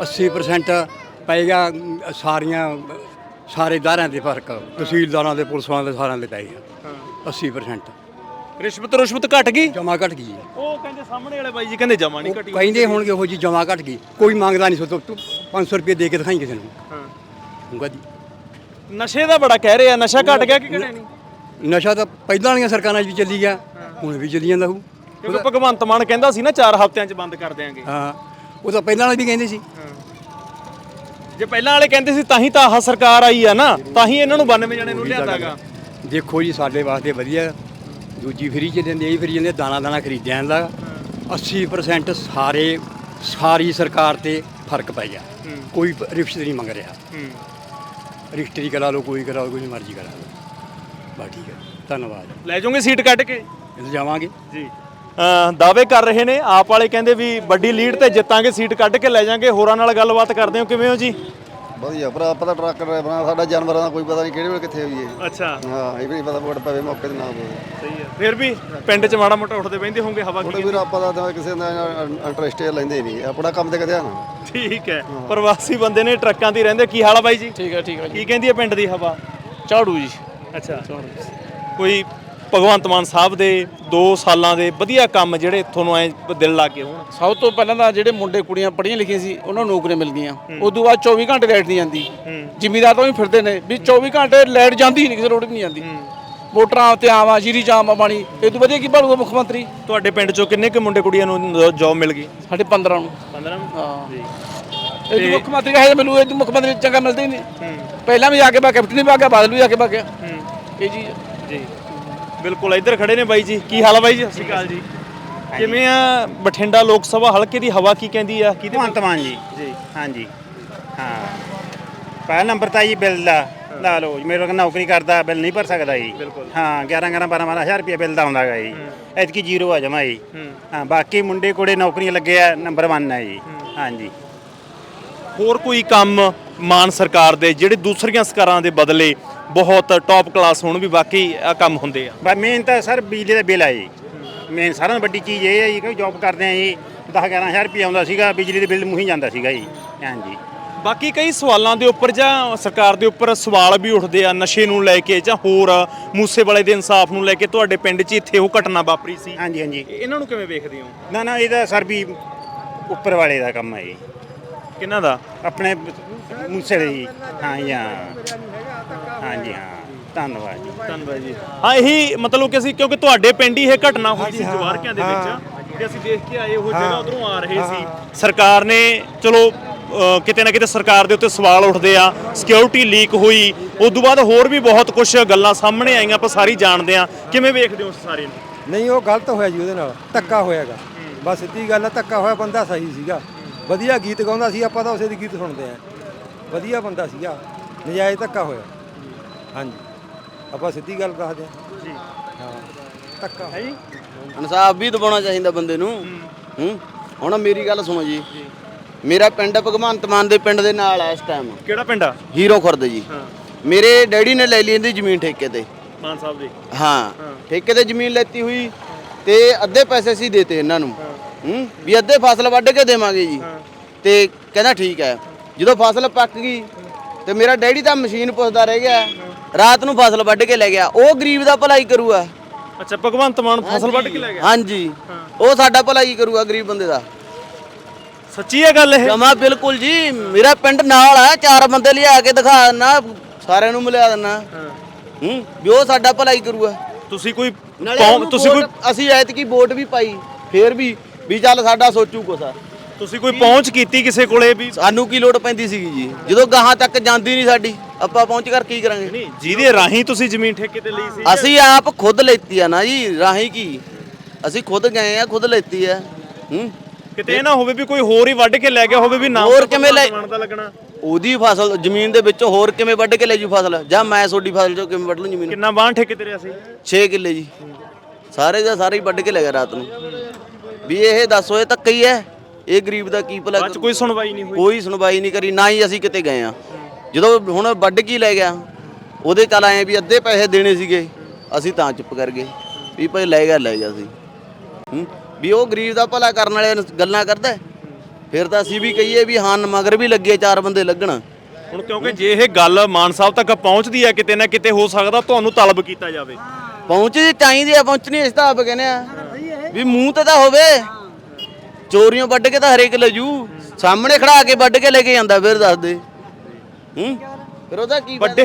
80% ਪਏਗਾ ਅਮ, ਸਾਰੀਆਂ ਸਾਰੇ ਦਾਰਿਆਂ ਦੇ ਫ਼ਰਕ ਤਹਿਸੀਲਦਾਰਾਂ ਦੇ ਪੁਲਿਸ ਦੇ ਸਾਰਿਆਂ ਦੇ ਪਏਗਾ 80% ਰਿਸ਼ਵਤ ਰੁਸ਼ਵਤ ਘਟ ਗਈ? ਜਮਾ ਘਟ ਗਈ ਆ ਉਹ ਕਹਿੰਦੇ ਸਾਹਮਣੇ ਵਾਲੇ ਬਾਈ ਜੀ ਕਹਿੰਦੇ ਜਮਾ ਨਹੀਂ ਘਟੀ। ਕਹਿੰਦੇ ਹੋਣਗੇ ਉਹ ਜੀ ਜਮਾ ਘਟ ਗਈ। ਕੋਈ ਮੰਗਦਾ ਨਹੀਂ ਸੋ ਤੂੰ 500 ਰੁਪਏ ਦੇ ਕੇ ਦਿਖਾਈ ਕਿਸੇ ਨੂੰ। ਹਾਂ। ਹੋਊਗਾ ਜੀ। ਨਸ਼ੇ ਦਾ ਬੜਾ ਕਹਿ ਰਹੇ ਆ ਨਸ਼ਾ ਘਟ ਗਿਆ ਕਿ ਘਟਿਆ ਨਹੀਂ? ਨਸ਼ਾ ਤਾਂ ਪਹਿਲਾਂ ਵਾਲੀਆਂ ਸਰਕਾਰਾਂ 'ਚ ਵੀ ਚੱਲੀ ਗਿਆ ਹੁਣ ਵੀ ਚੱਲੀ ਜਾਂਦਾ ਹੋਊ। ਕਿਉਂਕਿ ਭਗਵੰਤ ਮਾਨ ਕਹਿੰਦਾ ਸੀ ਨਾ 4 ਹਫ਼ਤਿਆਂ 'ਚ ਬੰਦ ਕਰ ਦਿਆਂਗੇ। ਹਾਂ। ਉਹ ਤਾਂ ਪਹਿਲਾਂ ਵਾਲੇ ਵੀ ਕਹਿੰਦੇ ਸੀ। ਜੇ ਪਹਿਲਾਂ ਵਾਲੇ ਕਹਿੰਦੇ ਸੀ ਤਾਂ ਹੀ ਤਾਂ ਆਹ ਸਰਕਾਰ ਆਈ ਆ ਨਾ ਤਾਂ ਹੀ ਇਹਨਾਂ ਨੂੰ 92 ਜਣੇ ਨੂੰ ਲਿਆਂਦਾਗਾ ਦੇਖੋ ਜੀ ਸਾਡੇ ਵਾਸਤੇ ਵਧੀਆ ਦੂਜੀ ਫਰੀ ਚ ਦਿੰਦੇ ਇਹ ਫਰੀ ਜਾਂਦੇ ਦਾਣਾ ਦਾਣਾ ਖਰੀਦਿਆਂ ਦਾ 80% ਸਾਰੇ ਸਾਰੀ ਸਰਕਾਰ ਤੇ ਫ਼ਰਕ ਪੈ ਗਿਆ। ਕੋਈ ਰਿਸ਼ਵਤ ਨਹੀਂ ਮੰਗ ਰਿਹਾ। ਰਿਸ਼ਤਰੀ ਕਰਾ ਲਓ ਕੋਈ ਕਰਾ ਲਓ ਕੋਈ ਮਰਜ਼ੀ ਕਰਾ ਲਓ। ਠੀਕ ਹੈ ਧੰਨਵਾਦ। ਲੈ ਜਾਓਗੇ ਸੀਟ ਕੱਢ ਕੇ? ਜਾਵਾਂਗੇ। ਜੀ। ਦਾਅਵੇ ਕਰ ਰਹੇ ਨੇ। ਆਪ ਵਾਲੇ ਕਹਿੰਦੇ ਵੀ ਵੱਡੀ ਲੀਡ ਤੇ ਜਿੱਤਾਂਗੇ ਸੀਟ ਕੱਢ ਕੇ ਲੈ ਜਾਾਂਗੇ। ਹੋਰਾਂ ਨਾਲ ਗੱਲਬਾਤ ਕਰਦੇ ਹੋ। ਕਿਵੇਂ ਹੋ ਜੀ? ਵਧੀਆ ਭਰਾ ਆਪਾਂ ਤਾਂ ਟਰੱਕ ਡਰਾਈਵਰਾਂ ਸਾਡਾ ਜਾਨਵਰਾਂ ਦਾ ਕੋਈ ਪਤਾ ਨਹੀਂ ਕਿਹੜੇ ਵੇਲੇ ਕਿੱਥੇ ਹੋਈਏ ਅੱਛਾ। ਹਾਂ ਇਹ ਵੀ ਨਹੀਂ ਪਤਾ ਵੋਟ ਪਵੇ ਮੌਕੇ ਤੇ ਨਾ ਪਵੇ। ਸਹੀ ਹੈ। ਫਿਰ ਵੀ ਪਿੰਡ 'ਚ ਮਾੜਾ ਮੋਟਾ ਉੱਠਦੇ ਬੈਂਦੇ ਹੋਣਗੇ ਹਵਾ ਕੀ ਵੀਰ ਆਪਾਂ ਦਾ ਕਿਸੇ ਦਾ ਇੰਟਰਸਟ ਲੈਂਦੇ ਨਹੀਂ। ਆਪਣਾ ਕੰਮ ਤੇ ਕਦੇ ਨਾ। ਠੀਕ ਹੈ। ਪ੍ਰਵਾਸੀ ਬੰਦੇ ਨੇ ਟਰੱਕਾਂ ਤੇ ਰਹਿੰਦੇ। ਕੀ ਹਾਲ ਆ ਬਾਈ ਜੀ? ਠੀਕ ਹੈ ਠੀਕ ਹੈ ਕੀ ਕਹਿੰਦੀ ਹੈ ਪਿੰਡ ਦੀ ਹਵਾ? ਝਾੜੂ ਜੀ। ਅੱਛਾ। ਕੋਈ ਭਗਵੰਤ ਮਾਨ ਸਾਹਿਬ ਦੇ 2 ਸਾਲਾਂ ਦੇ ਵਧੀਆ ਕੰਮ ਜਿਹੜੇ ਤੁਹਾਨੂੰ ਐ ਦਿਲ ਲਾ ਕੇ ਹੋਣ। ਸਭ ਤੋਂ ਪਹਿਲਾਂ ਤਾਂ ਜਿਹੜੇ ਮੁੰਡੇ ਕੁੜੀਆਂ ਪੜ੍ਹੀਆਂ ਲਿਖੀਆਂ ਸੀ ਉਹਨਾਂ ਨੂੰ ਨੌਕਰੀਆਂ ਮਿਲ ਗਈਆਂ ਉਦੋਂ ਬਾਅਦ 24 ਘੰਟੇ ਲਾਈਟ ਨਹੀਂ ਜਾਂਦੀ ਜ਼ਿਮੀਦਾਰ ਤਾਂ ਵੀ ਫਿਰਦੇ ਨੇ ਵੀ 24 ਘੰਟੇ ਲਾਈਟ ਜਾਂਦੀ ਹੀ ਨਹੀਂ ਕਿਸੇ ਰੋਡ ਨਹੀਂ ਜਾਂਦੀ ਮੋਟਰਾਂ ਤੇ ਆਵਾਂ ਜੀਰੀ ਜਾਮ ਪਾਣੀ ਇਹ ਤੋਂ ਵਧੀਆ ਕੀ ਭਾਲੂਗਾ ਮੁੱਖ ਮੰਤਰੀ? ਤੁਹਾਡੇ ਪਿੰਡ 'ਚੋਂ ਕਿੰਨੇ ਕੁ ਮੁੰਡੇ ਕੁੜੀਆਂ ਨੂੰ ਜੌਬ ਮਿਲ ਗਈ? ਸਾਡੇ 15 ਨੂੰ। 15 ਹਾਂ। ਜੀ ਇਹ ਤੋਂ ਮੁੱਖ ਮੰਤਰੀ ਕਹੇ ਮੈਨੂੰ ਇਹ ਤੋਂ ਮੁੱਖ ਮੰਤਰੀ ਚੰਗਾ ਮਿਲਦਾ ਹੀ ਨਹੀਂ। ਪਹਿਲਾਂ ਵੀ ਆ ਕੇ ਬਾ ਕੈਪਟਨ ਵੀ ਆ ਗਿਆ ਬਾਦਲ ਵੀ ਆ ਕੇ ਬਾ ਗਿਆ। ਇਹ ਜੀ ਜੀ। ਬਿਲਕੁਲ ਇੱਧਰ ਖੜੇ ਨੇ ਬਾਈ ਜੀ। ਕੀ ਹਾਲ ਆ ਬਾਈ ਜੀ? ਸਤਿ ਸ਼੍ਰੀ ਅਕਾਲ ਜੀ। ਕਿਵੇਂ ਆ ਬਠਿੰਡਾ ਲੋਕ ਸਭਾ? ਹਲਕੇ ਦੀ ਹਵਾ ਕੀ ਕਹਿੰਦੀ ਆ? ਕਿਹਦੇ ਭਗਵੰਤ ਮਾਨ ਜੀ। ਜੀ। ਹਾਂਜੀ। ਹਾਂ। ਪਹਿਲਾ ਨੰਬਰ ਤਾਂ ਜੀ ਬਿੱਲ ਦਾ। ਲਾ ਲਓ ਜੀ ਮੇਰੇ ਕੋਲ ਨੌਕਰੀ ਕਰਦਾ ਬਿੱਲ ਨਹੀਂ ਭਰ ਸਕਦਾ ਜੀ। ਹਾਂ 11 11 12 12 ਹਜ਼ਾਰ ਰੁਪਏ ਬਿੱਲ ਦਾ ਆਉਂਦਾ ਗਾ ਜੀ। ਐਤਕੀ ਜ਼ੀਰੋ ਆ ਜਮਾ ਜੀ। ਹਾਂ। ਬਾਕੀ ਮੁੰਡੇ ਕੁੜੇ ਨੌਕਰੀਆਂ ਲੱਗੇ ਆ ਨੰਬਰ 1 ਹੈ ਜੀ। ਹਾਂਜੀ। ਹੋਰ ਕੋਈ ਕੰਮ ਮਾਨ ਸਰਕਾਰ ਦੇ ਜਿਹੜੇ ਦੂਸਰੀਆਂ ਸਰਕਾਰਾਂ ਦੇ ਬਦਲੇ ਬਹੁਤ ਟੌਪ ਕਲਾਸ ਹੋਣ ਵੀ ਆ ਕੰਮ ਹੁੰਦੇ ਆ। ਬਸ ਮੇਨ ਤਾਂ ਸਰ ਬਿਜਲੀ ਦਾ ਬਿੱਲ ਆ ਜੀ। ਮੇਨ ਸਾਰਿਆਂ ਤੋਂ ਵੱਡੀ ਚੀਜ਼ ਇਹ ਹੈ ਜੀ ਕਿ ਜੌਬ ਕਰਦੇ ਆ ਜੀ 10 11 ਹਜ਼ਾਰ ਰੁਪਏ ਆਉਂਦਾ ਸੀਗਾ ਬਿਜਲੀ ਦੇ ਬਿੱਲ ਮੂੰਹ ਹੀ ਜਾਂਦਾ ਸੀਗਾ ਜੀ ਹਾਂਜੀ ਬਾਕੀ ਕਈ ਸਵਾਲਾਂ ਦੇ ਉੱਪਰ ਜਾਂ ਸਰਕਾਰ ਦੇ ਉੱਪਰ ਸਵਾਲ ਵੀ ਉੱਠਦੇ ਆ ਨਸ਼ੇ ਨੂੰ ਲੈ ਕੇ ਜਾਂ ਹੋਰ ਮੂਸੇ ਵਾਲੇ ਦੇ ਇਨਸਾਫ ਨੂੰ ਲੈ ਕੇ ਤੁਹਾਡੇ ਪਿੰਡ 'ਚ ਇੱਥੇ ਉਹ ਘਟਨਾ ਵਾਪਰੀ ਸੀ। ਹਾਂਜੀ ਹਾਂਜੀ ਇਹਨਾਂ ਨੂੰ ਕਿਵੇਂ ਵੇਖਦੇ ਹੋ? ਨਾ ਨਾ ਇਹਦਾ ਸਰ ਵੀ ਉੱਪਰ ਵਾਲੇ ਦਾ ਕੰਮ ਹੈ ਜੀ। ਕਿਹਨਾਂ ਦਾ? ਆਪਣੇ ਮੂਸੇ ਦੇ ਜੀ ਹਾਂ ਜੀ ਹਾਂ। ਹਾਂਜੀ ਹਾਂ। ਧੰਨਵਾਦ ਜੀ। ਧੰਨਵਾਦ ਜੀ। ਹਾਂ ਇਹੀ ਮਤਲਬ ਕਿ ਅਸੀਂ ਕਿਉਂਕਿ ਤੁਹਾਡੇ ਪਿੰਡ ਹੀ ਇਹ ਘਟਨਾ ਹੋਈ ਸੀ ਜਵਾਰਕਿਆਂ ਦੇ ਵਿੱਚ ਤੇ ਅਸੀਂ ਦੇਖ ਕੇ ਆਏ ਉਹ ਜਗ੍ਹਾ ਉਧਰੋਂ ਆ ਰਹੇ ਸੀ। ਸਰਕਾਰ ਨੇ ਚਲੋ ਅ, ਕਿਤੇ ਨਾ ਕਿਤੇ ਸਰਕਾਰ ਦੇ ਉੱਤੇ ਸਵਾਲ ਉੱਠਦੇ ਆ ਸਿਕਿਉਰਿਟੀ ਲੀਕ ਹੋਈ ਉਸ ਤੋਂ ਬਾਅਦ ਹੋਰ ਵੀ ਬਹੁਤ ਕੁਝ ਗੱਲਾਂ ਸਾਹਮਣੇ ਆਈਆਂ ਆਪਾਂ ਸਾਰੀ ਜਾਣਦੇ ਆ। ਕਿਵੇਂ ਵੇਖਦੇ ਹੋ ਉਸ ਸਾਰੇ ਨੂੰ? ਨਹੀਂ ਉਹ ਗਲਤ ਹੋਇਆ ਜੀ ਉਹਦੇ ਨਾਲ ਧੱਕਾ ਹੋਇਆਗਾ। ਬਸ ਸਿੱਧੀ ਗੱਲ ਹੈ ਧੱਕਾ ਹੋਇਆ ਬੰਦਾ ਸਹੀ ਸੀਗਾ। ਵਧੀਆ ਗੀਤ ਗਾਉਂਦਾ ਸੀ ਆਪਾਂ ਤਾਂ ਉਸੇ ਦੇ ਗੀਤ ਸੁਣਦੇ ਆਂ। ਵਧੀਆ ਬੰਦਾ ਸੀਗਾ ਨਜਾਇਜ਼ ਧੱਕਾ ਹੋਇਆ। ਹਾਂਜੀ। ਆਪਾਂ ਸਿੱਧੀ ਗੱਲ ਦੱਸਦੇ ਆਂ ਜੀ। ਹਾਂ। ਧੱਕਾ। ਹੈ ਜੀ? ਇਨਸਾਫ ਵੀ ਦਿਵਾਉਣਾ ਚਾਹੀਦਾ ਬੰਦੇ ਨੂੰ। ਹੂੰ। ਹੁਣ ਮੇਰੀ ਗੱਲ ਸੁਣੋ ਜੀ। ਮੇਰਾ ਪਿੰਡ ਭਗਵੰਤ ਮਾਨ ਦੇ ਪਿੰਡ ਦੇ ਨਾਲ ਹੈ ਇਸ ਟਾਈਮ ਕਿਹੜਾ ਪਿੰਡ ਆ? ਹੀਰੋ ਖੁਰਦ ਜੀ। ਮੇਰੇ ਡੈਡੀ ਨੇ ਲੈ ਲਈ ਇਹਦੀ ਜ਼ਮੀਨ ਠੇਕੇ ਤੇ। ਮਾਨ ਸਾਹਿਬ ਦੇ। ਹਾਂ। ਠੇਕੇ ਤੇ ਜ਼ਮੀਨ ਲੈਤੀ ਹੋਈ ਤੇ ਅੱਧੇ ਪੈਸੇ ਸੀ ਦੇਤੇ ਇਹਨਾਂ ਨੂੰ। ਹੂੰ। ਵੀ ਅੱਧੇ ਫਸਲ ਵੱਢ ਕੇ ਦੇਵਾਂਗੇ ਜੀ। ਤੇ ਕਹਿੰਦਾ ਠੀਕ ਹੈ। ਜਦੋਂ ਫਸਲ ਪੱਕ ਗਈ ਤੇ ਮੇਰਾ ਡੈਡੀ ਤਾਂ ਮਸ਼ੀਨ ਪੁੱਛਦਾ ਰਹਿ ਗਿਆ। ਰਾਤ ਨੂੰ ਫਸਲ ਵੱਢ ਕੇ ਲੈ ਗਿਆ। ਉਹ ਗਰੀਬ ਦਾ ਭਲਾਈ ਕਰੂਗਾ। ਅੱਛਾ ਭਗਵੰਤ ਮਾਨ ਫਸਲ ਵੱਢ ਕੇ ਲੈ ਗਿਆ? ਹਾਂਜੀ। ਉਹ ਸਾਡਾ ਭਲਾ ਕੀ ਕਰੂਗਾ ਗਰੀਬ ਬੰਦੇ ਦਾ। ਸੱਚੀ ਹੈ ਗੱਲ ਇਹ? ਜਮਾ ਬਿਲਕੁਲ ਜੀ। ਮੇਰਾ ਪਿੰਡ ਨਾਲ ਆ ਚਾਰ ਬੰਦੇ ਲਿਆ ਕੇ ਦਿਖਾ ਦਿੰਨਾ ਸਾਰਿਆਂ ਨੂੰ ਮਿਲਿਆ ਦਿੰਨਾ। ਹੂੰ। ਵੀ ਉਹ ਸਾਡਾ ਭਲਾ ਹੀ ਕਰੂਗਾ। ਤੁਸੀਂ ਕੋਈ ਨਾਲੇ ਕੌਮ- ਉਹਨੂੰ ਤੁਸੀਂ ਕੋਈ ਵੋਟ- ਅਸੀਂ ਐਤਕੀ ਵੋਟ ਵੀ ਪਾਈ ਫੇਰ ਵੀ ਵੀ ਚੱਲ ਸਾਡਾ ਸੋਚੂ ਆ। ਤੁਸੀਂ ਕੋਈ ਪਹੁੰਚ ਕੀਤੀ ਕਿਸੇ ਕੋਲੇ ਵੀ? ਸਾਨੂੰ ਕੀ ਲੋੜ ਪੈਂਦੀ ਸੀਗੀ ਜੀ? ਜਦੋਂ ਗਾਹਾਂ ਤੱਕ ਜਾਂਦੀ ਨਹੀਂ ਸਾਡੀ ਆਪਾਂ ਪਹੁੰਚ ਕਰ ਕੀ ਕਰਾਂਗੇ? ਨਹੀਂ ਜਿਹਦੇ ਰਾਹੀਂ ਤੁਸੀਂ ਜ਼ਮੀਨ ਠੇਕੇ ਤੇ ਲਈ ਸੀ ਅਸੀਂ ਆਪ ਖੁਦ ਲੈਤੀ ਆ ਨਾ ਜੀ ਰਾਹੀਂ ਕੀ? ਅਸੀਂ ਖੁਦ ਗਏ ਆ ਖੁਦ ਲੈਤੀ ਆ। ਹੂੰ? ਕਿਤੇ ਇਹ ਨਾ ਹੋਵੇ ਵੀ ਕੋਈ ਹੋਰ ਹੀ ਵੱਢ ਕੇ ਲੈ ਗਿਆ ਹੋਵੇ ਵੀ ਨਾਮ ਹੋਰ ਕਿਵੇਂ ਲੈ- ਲੱਗਣਾ। ਉਹਦੀ ਫਸਲ ਜ਼ਮੀਨ ਦੇ ਵਿੱਚੋਂ ਹੋਰ ਕਿਵੇਂ ਵੱਢ ਕੇ ਲੈ ਜੂ ਫਸਲ? ਜਾਂ ਮੈਂ ਤੁਹਾਡੀ ਫਸਲ ਚੋਂ ਕਿਵੇਂ ਵੱਢ ਲੂ ਜ਼ਮੀਨ? ਕਿੰਨਾ ਬਾਣ ਠੇਕੇ ਤੇ ਰਿਆ ਸੀ? 6 ਕਿੱਲੇ ਜੀ। ਸਾਰੇ ਦਾ ਸਾਰੇ ਹੀ ਵੱਢ ਕੇ ਲੈ ਗਿਆ ਰਾਤ ਨੂੰ। ਵੀ ਇਹ ਦੱਸੋ ਇਹ ਧੱਕਾ ਹੀ ਹੈ। ਇਹ ਗਰੀਬ ਦਾ ਕੀ ਭਲਾ ਕੋਈ ਸੁਣਵਾਈ ਨਹੀਂ ਹੋਈ। ਕੋਈ ਸੁਣਵਾਈ ਨਹੀਂ ਕਰੀ ਨਾ ਹੀ ਅਸੀਂ ਕਿਤੇ ਗਏ ਆ ਜਦੋਂ ਹੁਣ ਵੱਢ ਕੀ ਲੈ ਗਿਆ? ਉਹਦੇ ਚੱਲ ਆਏ ਵੀ ਅੱਧੇ ਪੈਸੇ ਦੇਣੇ ਸੀਗੇ। ਅਸੀਂ ਤਾਂ ਚੁੱਪ ਕਰ ਗਏ। ਵੀ ਭਾਈ ਲੈ ਗਿਆ ਲੈ ਗਿਆ ਸੀ। ਹੂੰ? ਵੀ ਉਹ ਗਰੀਬ ਦਾ ਭਲਾ ਕਰਨ ਵਾਲੇ ਗੱਲਾਂ ਕਰਦਾ। ਫਿਰ ਤਾਂ ਅਸੀਂ ਵੀ ਕਹੀਏ ਵੀ ਹਾਂ ਮਗਰ ਵੀ ਲੱਗੇ ਚਾਰ ਬੰਦੇ ਲੱਗਣ। ਹੁਣ ਕਿਉਂਕਿ ਜੇ ਇਹ ਗੱਲ ਮਾਨ ਸਾਹਿਬ ਤੱਕ ਪਹੁੰਚਦੀ ਹੈ ਕਿਤੇ ਨਾ ਕਿਤੇ ਹੋ ਸਕਦਾ ਤੁਹਾਨੂੰ ਤਲਬ ਕੀਤਾ ਜਾਵੇ। ਪਹੁੰਚ ਚਾਹੀਦੀ ਆ ਪਹੁੰਚਣੀ ਇਸ ਤਾਂ ਆਪ ਕਹਿੰਦੇ ਆ ਵੀ ਮੂੰਹ ਤੇ ਤਾਂ ਹੋਵੇ। ਚੋਰੀਆਂ ਵੱਢ ਕੇ ਤਾਂ ਹਰੇਕ ਲੈ ਜੂ। ਸਾਹਮਣੇ ਖੜਾ ਕੇ ਵੱਢ ਕੇ ਲੈ ਕੇ ਜਾਂਦਾ ਫਿਰ ਦੱਸ ਦੇ। ਹੂੰ? ਫਿਰ ਉਹਦਾ ਕੀ ਵੱਡੇ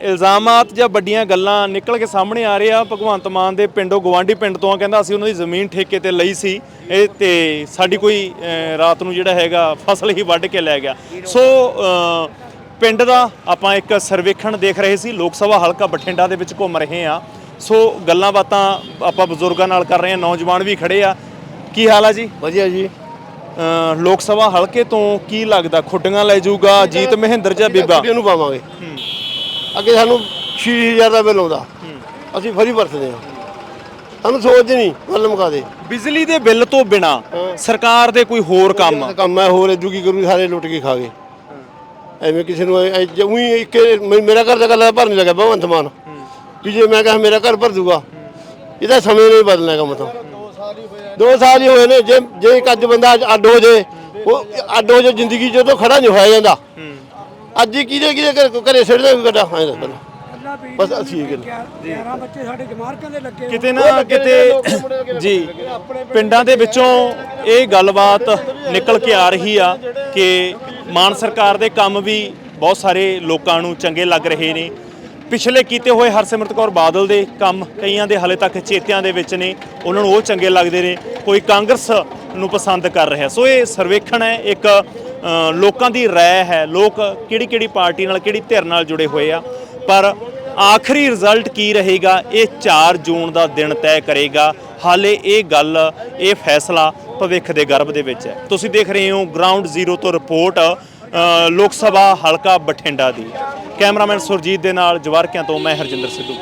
ਇਲਜ਼ਾਮਾਤ ਜਾਂ ਵੱਡੀਆਂ ਗੱਲਾਂ ਨਿਕਲ ਕੇ ਸਾਹਮਣੇ ਆ ਰਹੇ ਆ। ਭਗਵੰਤ ਮਾਨ ਦੇ ਪਿੰਡੋਂ ਗਵਾਂਢੀ ਪਿੰਡ ਤੋਂ ਆ ਕਹਿੰਦਾ ਅਸੀਂ ਉਹਨਾਂ ਦੀ ਜ਼ਮੀਨ ਠੇਕੇ ਤੇ ਲਈ ਸੀ। ਇਹ ਤੇ ਸਾਡੀ ਕੋਈ ਅਹ, ਰਾਤ ਨੂੰ ਜਿਹੜਾ ਹੈਗਾ ਫਸਲ ਹੀ ਵੱਢ ਕੇ ਲੈ ਗਿਆ। ਸੋ ਅਹ, ਪਿੰਡ ਦਾ ਆਪਾਂ ਇੱਕ ਸਰਵੇਖਣ ਦੇਖ ਰਹੇ ਸੀ। ਲੋਕ ਸਭਾ ਹਲਕਾ ਬਠਿੰਡਾ ਦੇ ਵਿੱਚ ਘੁੰਮ ਰਹੇ ਆ। ਸੋ ਗੱਲਾਂ ਬਾਤਾਂ ਆਪਾਂ ਬਜ਼ੁਰਗਾਂ ਨਾਲ ਕਰ ਰਹੇ ਆ ਨੌਜਵਾਨ ਵੀ ਖੜੇ ਆ। ਕੀ ਹਾਲ ਆ ਜੀ? ਵਧੀਆ ਜੀ। ਲੋਕ ਸਭਾ ਹਲਕੇ ਤੋਂ ਕੀ ਲੱਗਦਾ? ਖੁੱਡੀਆਂ ਲੈ ਜਾਊਗਾ ਜੀਤ ਮਹਿੰਦਰ ਜਾਂ ਬੀਬਾ? ਕੁੜੀਆਂ ਨੂੰ ਪਾਵਾਂਗੇ। ਅੱਗੇ ਸਾਨੂੰ 6000 ਦਾ ਬਿੱਲ ਆਉਂਦਾ। ਅਸੀਂ ਫਰੀ ਵਰਤਦੇ ਹਾਂ। ਸਾਨੂੰ ਸੋਚ ਨਹੀਂ ਗੱਲ ਮੁਕਾ ਦੇ। ਬਿਜਲੀ ਦੇ ਬਿੱਲ ਤੋਂ ਬਿਨਾ ਸਰਕਾਰ ਦੇ ਕੋਈ ਹੋਰ ਕੰਮ? ਕੰਮ ਹੈ ਹੋਰ ਇਦੂ ਕੀ ਕਰੂ ਸਾਰੇ ਲੁੱਟ ਕੇ ਖਾ ਗਏ। ਐਵੇਂ ਕਿਸੇ ਨੂੰ ਜਮੀ ਇੱਕ ਮੇ- ਮੇਰਾ ਘਰ ਦਾ ਗੱਲ ਭਰ ਨਹੀਂ ਲੱਗਾ ਭਗਵੰਤ ਮਾਨ। ਵੀ ਜੇ ਮੈਂ ਕਹਾਂ ਮੇਰਾ ਘਰ ਭਰ ਦੂਗਾ ਇਹਦਾ ਸਮੇਂ ਨਹੀਂ ਬਦਲਣਾ ਕੰਮ ਤਾਂ ਦੋ ਸਾਲ ਹੀ ਹੋਏ ਨੇ ਜੇ ਜੇ ਇੱਕ ਅੱਜ ਬੰਦਾ ਅੱਜ ਅੱਡ ਹੋ ਜੇ ਉਹ ਅੱਡ ਹੋ ਜੇ ਜ਼ਿੰਦਗੀ ਚ ਤੋਂ ਖੜਾ ਨਹੀਂ ਹੋਇਆ ਜਾਂਦਾ। ਅੱਜ ਹੀ ਕਿਹਦੇ ਕਿਹਦੇ ਘਰ ਘਰੇ ਸਿੱਟਦੇ ਵੀ ਗੱਡਾ? ਹਾਂ ਦੱਸ ਬਸ ਅਸੀਂ ਇਹ ਗੱਲ 11 ਬੱਚੇ ਸਾਡੇ ਜਮਾਰਕਾਂ ਦੇ ਲੱਗੇ ਕਿਤੇ ਨਾ ਕਿਤੇ ਜੀ ਪਿੰਡਾਂ ਦੇ ਵਿੱਚੋਂ ਇਹ ਗੱਲਬਾਤ ਨਿਕਲ ਕੇ ਆ ਰਹੀ ਆ ਕਿ ਮਾਨ ਸਰਕਾਰ ਦੇ ਕੰਮ ਵੀ ਬਹੁਤ ਸਾਰੇ ਲੋਕਾਂ ਨੂੰ ਚੰਗੇ ਲੱਗ ਰਹੇ ਨੇ। ਪਿਛਲੇ ਕੀਤੇ ਹੋਏ ਹਰਸਿਮਰਤ ਕੌਰ ਬਾਦਲ ਦੇ ਕੰਮ ਕਈਆਂ ਦੇ ਹਲੇ ਤੱਕ ਚੇਤਿਆਂ ਦੇ ਵਿੱਚ ਨੇ, ਉਹਨਾਂ ਨੂੰ ਉਹ ਚੰਗੇ ਲੱਗਦੇ ਨੇ, ਕੋਈ ਕਾਂਗਰਸ ਨੂੰ ਪਸੰਦ ਕਰ ਰਿਹਾ। ਸੋ ਇਹ ਸਰਵੇਖਣ ਹੈ, ਇੱਕ ਲੋਕਾਂ ਦੀ ਰਾਏ ਹੈ, ਲੋਕ ਕਿਹੜੀ ਕਿਹੜੀ ਪਾਰਟੀ ਨਾਲ, ਕਿਹੜੀ ਧਿਰ ਨਾਲ ਜੁੜੇ ਹੋਏ ਆ, ਪਰ ਆਖਰੀ ਰਿਜ਼ਲਟ ਕੀ ਰਹੇਗਾ, ਇਹ 4 ਜੂਨ ਦਾ ਦਿਨ ਤੈਅ ਕਰੇਗਾ। ਹਾਲੇ ਇਹ ਗੱਲ, ਇਹ ਫੈਸਲਾ ਭਵਿੱਖ ਦੇ ਗਰਭ ਦੇ ਵਿੱਚ ਹੈ। ਤੁਸੀਂ ਦੇਖ ਰਹੇ ਹੋ ਗਰਾਊਂਡ ਜ਼ੀਰੋ ਤੋਂ ਰਿਪੋਰਟ। ਲੋਕ ਸਭਾ ਹਲਕਾ ਬਠਿੰਡਾ ਦੀ। ਕੈਮਰਾਮੈਨ ਸੁਰਜੀਤ ਦੇ ਨਾਲ ਜਵਾਰਕਿਆਂ ਤੋਂ ਮੈਂ ਹਰਜਿੰਦਰ ਸਿੱਧੂ।